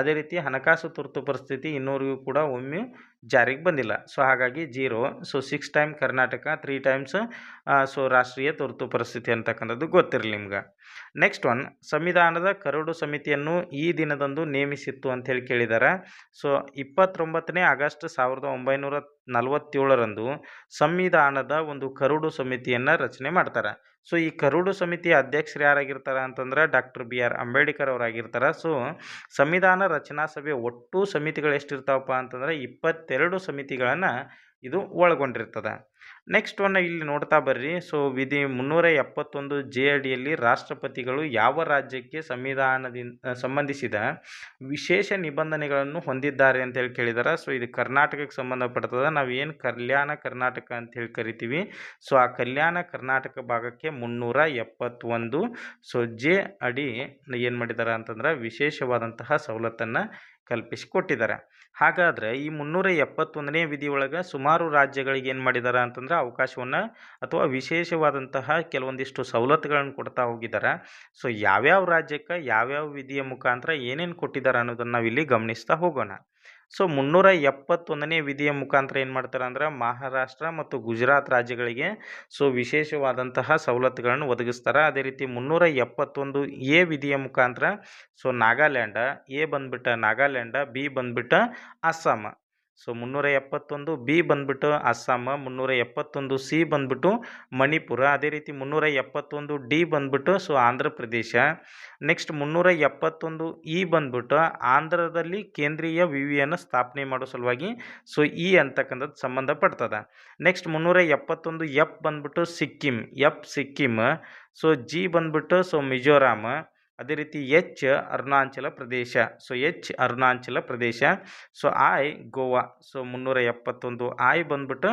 ಅದೇ ರೀತಿ ಹಣಕಾಸು ತುರ್ತು ಪರಿಸ್ಥಿತಿ ಇನ್ನೂರಿಗೂ ಕೂಡ ಒಮ್ಮೆ ಜಾರಿಗೆ ಬಂದಿಲ್ಲ. ಸೊ ಹಾಗಾಗಿ zero. So six time Karnataka three times so ರಾಷ್ಟ್ರೀಯ ತುರ್ತು ಪರಿಸ್ಥಿತಿ ಅಂತಕ್ಕಂಥದ್ದು ಗೊತ್ತಿರಲಿ ನಿಮ್ಗೆ. ನೆಕ್ಸ್ಟ್ ಒನ್ ಸಂವಿಧಾನದ ಕರಡು ಸಮಿತಿಯನ್ನು ಈ ದಿನದಂದು ನೇಮಿಸಿತ್ತು ಅಂತೇಳಿ ಕೇಳಿದ್ದಾರೆ ಸೊ ಇಪ್ಪತ್ತೊಂಬತ್ತನೇ ಆಗಸ್ಟ್ ಸಾವಿರದ ಒಂಬೈನೂರ ನಲವತ್ತೇಳರಂದು ಸಂವಿಧಾನದ ಒಂದು ಕರಡು ಸಮಿತಿಯನ್ನು ರಚನೆ ಮಾಡ್ತಾರೆ. ಸೊ ಈ ಕರಡು ಸಮಿತಿಯ ಅಧ್ಯಕ್ಷರು ಯಾರಾಗಿರ್ತಾರೆ ಅಂತಂದ್ರೆ ಡಾಕ್ಟರ್ ಬಿ ಆರ್ ಅಂಬೇಡ್ಕರ್ ಅವರಾಗಿರ್ತಾರೆ. ಸೊ ಸಂವಿಧಾನ ರಚನಾ ಸಭೆ ಒಟ್ಟು ಸಮಿತಿಗಳು ಎಷ್ಟಿರ್ತಾವಪ್ಪ ಅಂತಂದ್ರೆ ಇಪ್ಪತ್ತೆರಡು ಸಮಿತಿಗಳನ್ನು ಇದು ಒಳಗೊಂಡಿರ್ತದೆ. ನೆಕ್ಸ್ಟ್ ಒನ್ನ ಇಲ್ಲಿ ನೋಡ್ತಾ ಬರ್ರಿ. ಸೊ ವಿಧಿ ಮುನ್ನೂರ ಎಪ್ಪತ್ತೊಂದು ಜೆ ಅಡಿಯಲ್ಲಿ ರಾಷ್ಟ್ರಪತಿಗಳು ಯಾವ ರಾಜ್ಯಕ್ಕೆ ಸಂವಿಧಾನದಿಂದ ಸಂಬಂಧಿಸಿದ ವಿಶೇಷ ನಿಬಂಧನೆಗಳನ್ನು ಹೊಂದಿದ್ದಾರೆ ಅಂತೇಳಿ ಕೇಳಿದಾರೆ. ಸೊ ಇದು ಕರ್ನಾಟಕಕ್ಕೆ ಸಂಬಂಧಪಡ್ತದೆ ನಾವು ಏನು ಕಲ್ಯಾಣ ಕರ್ನಾಟಕ ಅಂತೇಳಿ ಕರಿತೀವಿ. ಸೊ ಆ ಕಲ್ಯಾಣ ಕರ್ನಾಟಕ ಭಾಗಕ್ಕೆ ಮುನ್ನೂರ ಎಪ್ಪತ್ತೊಂದು ಸೊ ಜೆ ಅಡಿ ಏನು ಮಾಡಿದ್ದಾರೆ ಅಂತಂದ್ರೆ ವಿಶೇಷವಾದಂತಹ ಸವಲತ್ತನ್ನು ಕಲ್ಪಿಸಿಕೊಟ್ಟಿದ್ದಾರೆ ಹಾಗಾದರೆ ಈ ಮುನ್ನೂರ ಎಪ್ಪತ್ತೊಂದನೇ ವಿಧಿಯೊಳಗೆ ಸುಮಾರು ರಾಜ್ಯಗಳಿಗೆ ಏನು ಮಾಡಿದ್ದಾರೆ ಅಂತಂದ್ರೆ ಅವಕಾಶವನ್ನು ಅಥವಾ ವಿಶೇಷವಾದಂತಹ ಕೆಲವೊಂದಿಷ್ಟು ಸವಲತ್ತುಗಳನ್ನು ಕೊಡ್ತಾ ಹೋಗಿದ್ದಾರೆ ಸೊ ಯಾವ್ಯಾವ ರಾಜ್ಯಕ್ಕೆ ಯಾವ್ಯಾವ ವಿಧಿಯ ಮುಖಾಂತರ ಏನೇನು ಕೊಟ್ಟಿದ್ದಾರೆ ಅನ್ನೋದನ್ನು ನಾವಿಲ್ಲಿ ಗಮನಿಸ್ತಾ ಹೋಗೋಣ. ಸೊ ಮುನ್ನೂರ ಎಪ್ಪತ್ತೊಂದನೇ ವಿಧಿಯ ಮುಖಾಂತರ ಏನು ಮಾಡ್ತಾರೆ ಅಂದ್ರೆ, ಮಹಾರಾಷ್ಟ್ರ ಮತ್ತು ಗುಜರಾತ್ ರಾಜ್ಯಗಳಿಗೆ ಸೊ, ವಿಶೇಷವಾದಂತಹ ಸವಲತ್ತುಗಳನ್ನು ಒದಗಿಸ್ತಾರೆ. ಅದೇ ರೀತಿ ಮುನ್ನೂರ ಎಪ್ಪತ್ತೊಂದು ಎ ವಿಧಿಯ ಮುಖಾಂತರ, ಸೊ, ನಾಗಾಲ್ಯಾಂಡ ಎ ಬಂದ್ಬಿಟ್ಟ ನಾಗಾಲ್ಯಾಂಡ, ಬಿ ಬಂದ್ಬಿಟ್ಟ ಅಸ್ಸಾಂ. ಸೊ ಮುನ್ನೂರ ಎಪ್ಪತ್ತೊಂದು ಬಿ ಬಂದ್ಬಿಟ್ಟು ಅಸ್ಸಾಂ ಮುನ್ನೂರ ಎಪ್ಪತ್ತೊಂದು ಸಿ ಬಂದ್ಬಿಟ್ಟು ಮಣಿಪುರ ಅದೇ ರೀತಿ ಮುನ್ನೂರ ಎಪ್ಪತ್ತೊಂದು ಡಿ ಬಂದ್ಬಿಟ್ಟು ಸೊ ಆಂಧ್ರ ಪ್ರದೇಶ. ನೆಕ್ಸ್ಟ್ ಮುನ್ನೂರ ಎಪ್ಪತ್ತೊಂದು ಇ ಬಂದ್ಬಿಟ್ಟು ಆಂಧ್ರದಲ್ಲಿ ಕೇಂದ್ರೀಯ ವಿವಿಯನ್ನು ಸ್ಥಾಪನೆ ಮಾಡೋ ಸಲುವಾಗಿ ಸೊ ಇ ಅಂತಕ್ಕಂಥದ್ದು ಸಂಬಂಧಪಡ್ತದೆ. ನೆಕ್ಸ್ಟ್ ಮುನ್ನೂರ ಎಪ್ಪತ್ತೊಂದು ಎಫ್ ಬಂದ್ಬಿಟ್ಟು Sikkim F Sikkim so G ಬಂದ್ಬಿಟ್ಟು ಸೊ ಮಿಜೋರಾಮ್ ಅದೇ ರೀತಿ H Arunachal Pradesh. So H Arunachal Pradesh. So I Goa. So ಮುನ್ನೂರ ಎಪ್ಪತ್ತೊಂದು ಐ ಬಂದ್ಬಿಟ್ಟು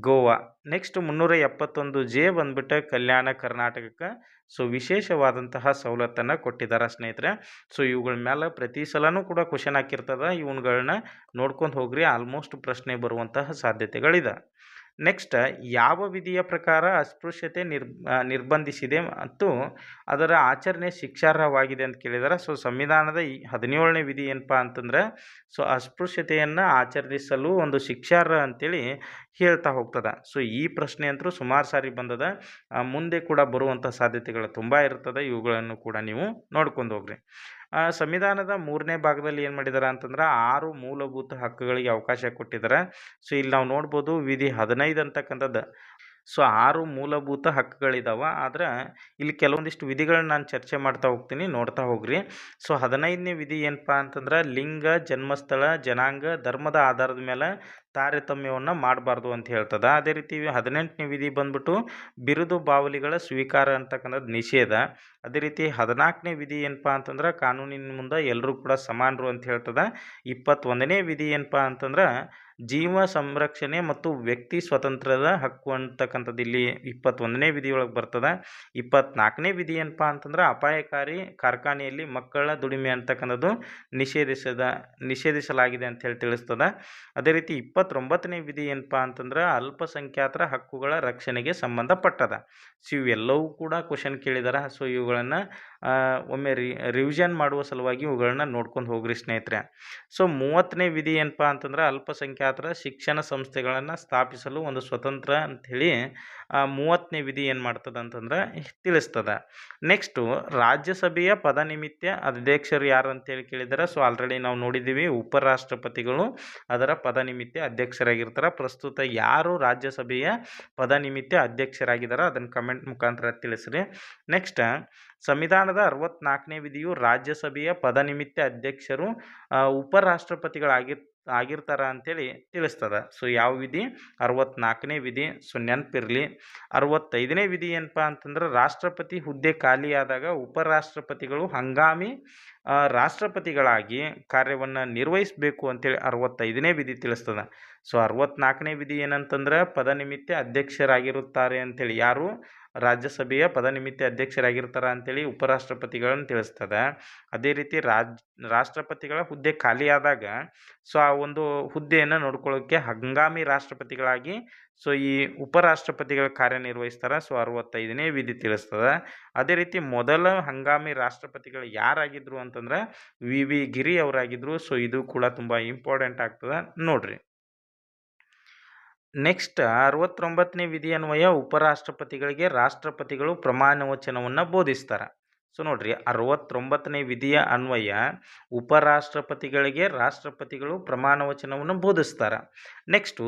ಗೋವಾ. ನೆಕ್ಸ್ಟ್ ಮುನ್ನೂರ ಎಪ್ಪತ್ತೊಂದು ಜೆ ಬಂದ್ಬಿಟ್ಟು ಕಲ್ಯಾಣ ಕರ್ನಾಟಕಕ್ಕೆ. ಸೊ ವಿಶೇಷವಾದಂತಹ ಸವಲತ್ತನ್ನು ಕೊಟ್ಟಿದ್ದಾರೆ ಸ್ನೇಹಿತರೆ. ಸೊ ಇವುಗಳ ಮೇಲೆ ಪ್ರತಿ ಸಲನೂ ಕೂಡ ಕ್ವಶನ್ ಹಾಕಿರ್ತದೆ. ಇವುಗಳನ್ನ ನೋಡ್ಕೊಂಡು ಹೋಗ್ರಿ. ಆಲ್ಮೋಸ್ಟ್ ಪ್ರಶ್ನೆ ಬರುವಂತಹ ಸಾಧ್ಯತೆಗಳಿದೆ. ನೆಕ್ಸ್ಟ್ ಯಾವ ವಿಧಿಯ ಪ್ರಕಾರ ಅಸ್ಪೃಶ್ಯತೆ ನಿರ್ ನಿರ್ಬಂಧಿಸಿದೆ ಮತ್ತು ಅದರ ಆಚರಣೆ ಶಿಕ್ಷಾರ್ಹವಾಗಿದೆ ಅಂತ ಕೇಳಿದ್ದಾರೆ ಸೊ ಸಂವಿಧಾನದ ಈ ಹದಿನೇಳನೇ ವಿಧಿ ಏನಪ್ಪ ಅಂತಂದ್ರೆ ಸೊ ಅಸ್ಪೃಶ್ಯತೆಯನ್ನು ಆಚರಿಸಲು ಒಂದು ಶಿಕ್ಷಾರ್ಹ ಅಂತೇಳಿ ಹೇಳ್ತಾ ಹೋಗ್ತದೆ. ಸೊ ಈ ಪ್ರಶ್ನೆ ಅಂತೂ ಸುಮಾರು ಸಾರಿ ಬಂದದ. ಮುಂದೆ ಕೂಡ ಬರುವಂಥ ಸಾಧ್ಯತೆಗಳು ತುಂಬ ಇರ್ತದೆ. ಇವುಗಳನ್ನು ಕೂಡ ನೀವು ನೋಡ್ಕೊಂಡು ಹೋಗ್ರಿ. ಸಂವಿಧಾನದ ಮೂರನೇ ಭಾಗದಲ್ಲಿ ಏನು ಮಾಡಿದ್ದಾರೆ ಅಂತಂದ್ರೆ ಆರು ಮೂಲಭೂತ ಹಕ್ಕುಗಳಿಗೆ ಅವಕಾಶ ಕೊಟ್ಟಿದ್ದಾರೆ ಸೊ ಇಲ್ಲಿ ನಾವು ನೋಡ್ಬೋದು ವಿಧಿ ಹದಿನೈದು ಅಂತಕ್ಕಂಥದ್ದು. ಸೊ, ಆರು ಮೂಲಭೂತ ಹಕ್ಕುಗಳಿದಾವೆ. ಆದ್ರೆ, ಇಲ್ಲಿ ಕೆಲವೊಂದಿಷ್ಟು ವಿಧಿಗಳನ್ನ ನಾನು ಚರ್ಚೆ ಮಾಡ್ತಾ ಹೋಗ್ತೀನಿ. ನೋಡ್ತಾ ಹೋಗ್ರಿ. ಸೊ, ಹದಿನೈದನೇ ವಿಧಿ ಏನಪ್ಪ ಅಂತಂದ್ರೆ, ಲಿಂಗ, ಜನ್ಮಸ್ಥಳ, ಜನಾಂಗ, ಧರ್ಮದ ಆಧಾರದ ಮೇಲೆ ತಾರತಮ್ಯವನ್ನು ಮಾಡಬಾರ್ದು ಅಂತ ಹೇಳ್ತದೆ. ಅದೇ ರೀತಿ ಹದಿನೆಂಟನೇ ವಿಧಿ ಬಂದ್ಬಿಟ್ಟು ಬಿರುದು ಬಾವಲಿಗಳ ಸ್ವೀಕಾರ ಅಂತಕ್ಕಂಥದ್ದು ನಿಷೇಧ. ಅದೇ ರೀತಿ ಹದಿನಾಲ್ಕನೇ ವಿಧಿ ಏನಪ್ಪ ಅಂತಂದ್ರೆ, ಕಾನೂನಿನ ಮುಂದೆ ಎಲ್ಲರೂ ಕೂಡ ಸಮಾನರು ಅಂತ ಹೇಳ್ತದೆ. ಇಪ್ಪತ್ತೊಂದನೇ ವಿಧಿ ಏನಪ್ಪ ಅಂತಂದ್ರೆ ಜೀವ ಸಂರಕ್ಷಣೆ ಮತ್ತು ವ್ಯಕ್ತಿ ಸ್ವತಂತ್ರದ ಹಕ್ಕು ಅಂತಕ್ಕಂಥದ್ದು ಇಲ್ಲಿ ಇಪ್ಪತ್ತೊಂದನೇ ವಿಧಿಯೊಳಗೆ ಬರ್ತದೆ. ಇಪ್ಪತ್ನಾಲ್ಕನೇ ವಿಧಿ ಏನಪ್ಪ ಅಂತಂದ್ರೆ ಅಪಾಯಕಾರಿ ಕಾರ್ಖಾನೆಯಲ್ಲಿ ಮಕ್ಕಳ ದುಡಿಮೆ ಅಂತಕ್ಕಂಥದ್ದು ನಿಷೇಧಿಸದ, ನಿಷೇಧಿಸಲಾಗಿದೆ ಅಂತ ಹೇಳಿ ತಿಳಿಸ್ತದೆ. ಅದೇ ರೀತಿ ಇಪ್ಪತ್ತೊಂಬತ್ತನೇ ವಿಧಿ ಏನಪ್ಪ ಅಂತಂದ್ರೆ ಅಲ್ಪಸಂಖ್ಯಾತರ ಹಕ್ಕುಗಳ ರಕ್ಷಣೆಗೆ ಸಂಬಂಧಪಟ್ಟದ. ಸೊ ಇವೆಲ್ಲವೂ ಕೂಡ ಕ್ವಶನ್ ಕೇಳಿದಾರೆ. ಸೊ ಇವುಗಳನ್ನು ಒಮ್ಮೆ ರಿ ರಿವಿಷನ್ ಮಾಡುವ ಸಲುವಾಗಿ ಇವುಗಳನ್ನ ನೋಡ್ಕೊಂಡು ಹೋಗ್ರಿ ಸ್ನೇಹಿತರೆ. ಸೊ ಮೂವತ್ತನೇ ವಿಧಿ ಏನಪ್ಪ ಅಂತಂದ್ರೆ ಅಲ್ಪಸಂಖ್ಯಾತರ ಶಿಕ್ಷಣ ಸಂಸ್ಥೆಗಳನ್ನು ಸ್ಥಾಪಿಸಲು ಒಂದು ಸ್ವತಂತ್ರ ಅಂಥೇಳಿ ಮೂವತ್ತನೇ ವಿಧಿ ಏನು ಮಾಡ್ತದೆ ಅಂತಂದ್ರೆ ತಿಳಿಸ್ತದೆ. ನೆಕ್ಸ್ಟು ರಾಜ್ಯಸಭೆಯ ಪದನಿಮಿತ್ತ ಅಧ್ಯಕ್ಷರು ಯಾರು ಅಂತೇಳಿ ಕೇಳಿದ್ದಾರೆ ಸೊ ಆಲ್ರೆಡಿ ನಾವು ನೋಡಿದ್ದೀವಿ, ಉಪರಾಷ್ಟ್ರಪತಿಗಳು ಅದರ ಪದನಿಮಿತ್ತ ಅಧ್ಯಕ್ಷರಾಗಿರ್ತಾರೆ. ಪ್ರಸ್ತುತ ಯಾರು ರಾಜ್ಯಸಭೆಯ ಪದನಿಮಿತ್ತ ಅಧ್ಯಕ್ಷರಾಗಿದ್ದಾರೆ ಅದನ್ನು ಕಮೆಂಟ್ ಮುಖಾಂತರ ತಿಳಿಸ್ರಿ. ನೆಕ್ಸ್ಟ್ ಸಂವಿಧಾನದ ಅರವತ್ನಾಲ್ಕನೇ ವಿಧಿಯು ರಾಜ್ಯಸಭೆಯ ಪದನಿಮಿತ್ತ ಅಧ್ಯಕ್ಷರು ಉಪರಾಷ್ಟ್ರಪತಿಗಳಾಗಿ, ಆಗಿರ್ತಾರ ಅಂತೇಳಿ ತಿಳಿಸ್ತದೆ. ಸೊ ಯಾವ ವಿಧಿ? ಅರವತ್ನಾಲ್ಕನೇ ವಿಧಿ. ಸೊ ನೆನಪಿರಲಿ. ಅರವತ್ತೈದನೇ ವಿಧಿ ಏನಪ್ಪ ಅಂತಂದ್ರೆ, ರಾಷ್ಟ್ರಪತಿ ಹುದ್ದೆ ಖಾಲಿಯಾದಾಗ ಉಪರಾಷ್ಟ್ರಪತಿಗಳು ಹಂಗಾಮಿ ರಾಷ್ಟ್ರಪತಿಗಳಾಗಿ ಕಾರ್ಯವನ್ನು ನಿರ್ವಹಿಸಬೇಕು ಅಂತೇಳಿ ಅರವತ್ತೈದನೇ ವಿಧಿ ತಿಳಿಸ್ತದೆ. ಸೊ ಅರವತ್ನಾಲ್ಕನೇ ವಿಧಿ ಏನಂತಂದ್ರೆ, ಪದನಿಮಿತ್ತ ಅಧ್ಯಕ್ಷರಾಗಿರುತ್ತಾರೆ ಅಂತೇಳಿ. ಯಾರು? ರಾಜ್ಯಸಭೆಯ ಪದನಿಮಿತ್ತ ಅಧ್ಯಕ್ಷರಾಗಿರ್ತಾರೆ ಅಂತೇಳಿ ಉಪರಾಷ್ಟ್ರಪತಿಗಳನ್ನು ತಿಳಿಸ್ತದೆ. ಅದೇ ರೀತಿ ರಾಜ್, ರಾಷ್ಟ್ರಪತಿಗಳ ಹುದ್ದೆ ಖಾಲಿಯಾದಾಗ ಸೊ ಆ ಒಂದು ಹುದ್ದೆಯನ್ನು ನೋಡ್ಕೊಳ್ಳೋಕ್ಕೆ ಹಂಗಾಮಿ ರಾಷ್ಟ್ರಪತಿಗಳಾಗಿ, ಸೊ ಈ ಉಪರಾಷ್ಟ್ರಪತಿಗಳ ಕಾರ್ಯನಿರ್ವಹಿಸ್ತಾರೆ, ಸೊ ಅರವತ್ತೈದನೇ ವಿಧಿ ತಿಳಿಸ್ತದೆ. ಅದೇ ರೀತಿ ಮೊದಲ ಹಂಗಾಮಿ ರಾಷ್ಟ್ರಪತಿಗಳು ಯಾರಾಗಿದ್ದರು ಅಂತಂದ್ರೆ ವಿ ವಿ ಗಿರಿ ಅವರಾಗಿದ್ದರು ಸೊ ಇದು ಕೂಡ ತುಂಬ ಇಂಪಾರ್ಟೆಂಟ್ ಆಗ್ತದೆ. ನೋಡ್ರಿ. ನೆಕ್ಸ್ಟ್ ಅರವತ್ತೊಂಬತ್ತನೇ ವಿಧಿಯನ್ವಯ ಉಪರಾಷ್ಟ್ರಪತಿಗಳಿಗೆ ರಾಷ್ಟ್ರಪತಿಗಳು ಪ್ರಮಾಣ ವಚನವನ್ನು ಬೋಧಿಸ್ತಾರೆ. ಸೊ ನೋಡ್ರಿ ಅರವತ್ತೊಂಬತ್ತನೇ ವಿಧಿಯ ಅನ್ವಯ ಉಪರಾಷ್ಟ್ರಪತಿಗಳಿಗೆ ರಾಷ್ಟ್ರಪತಿಗಳು ಪ್ರಮಾಣ ವಚನವನ್ನು ಬೋಧಿಸ್ತಾರೆ. ನೆಕ್ಸ್ಟು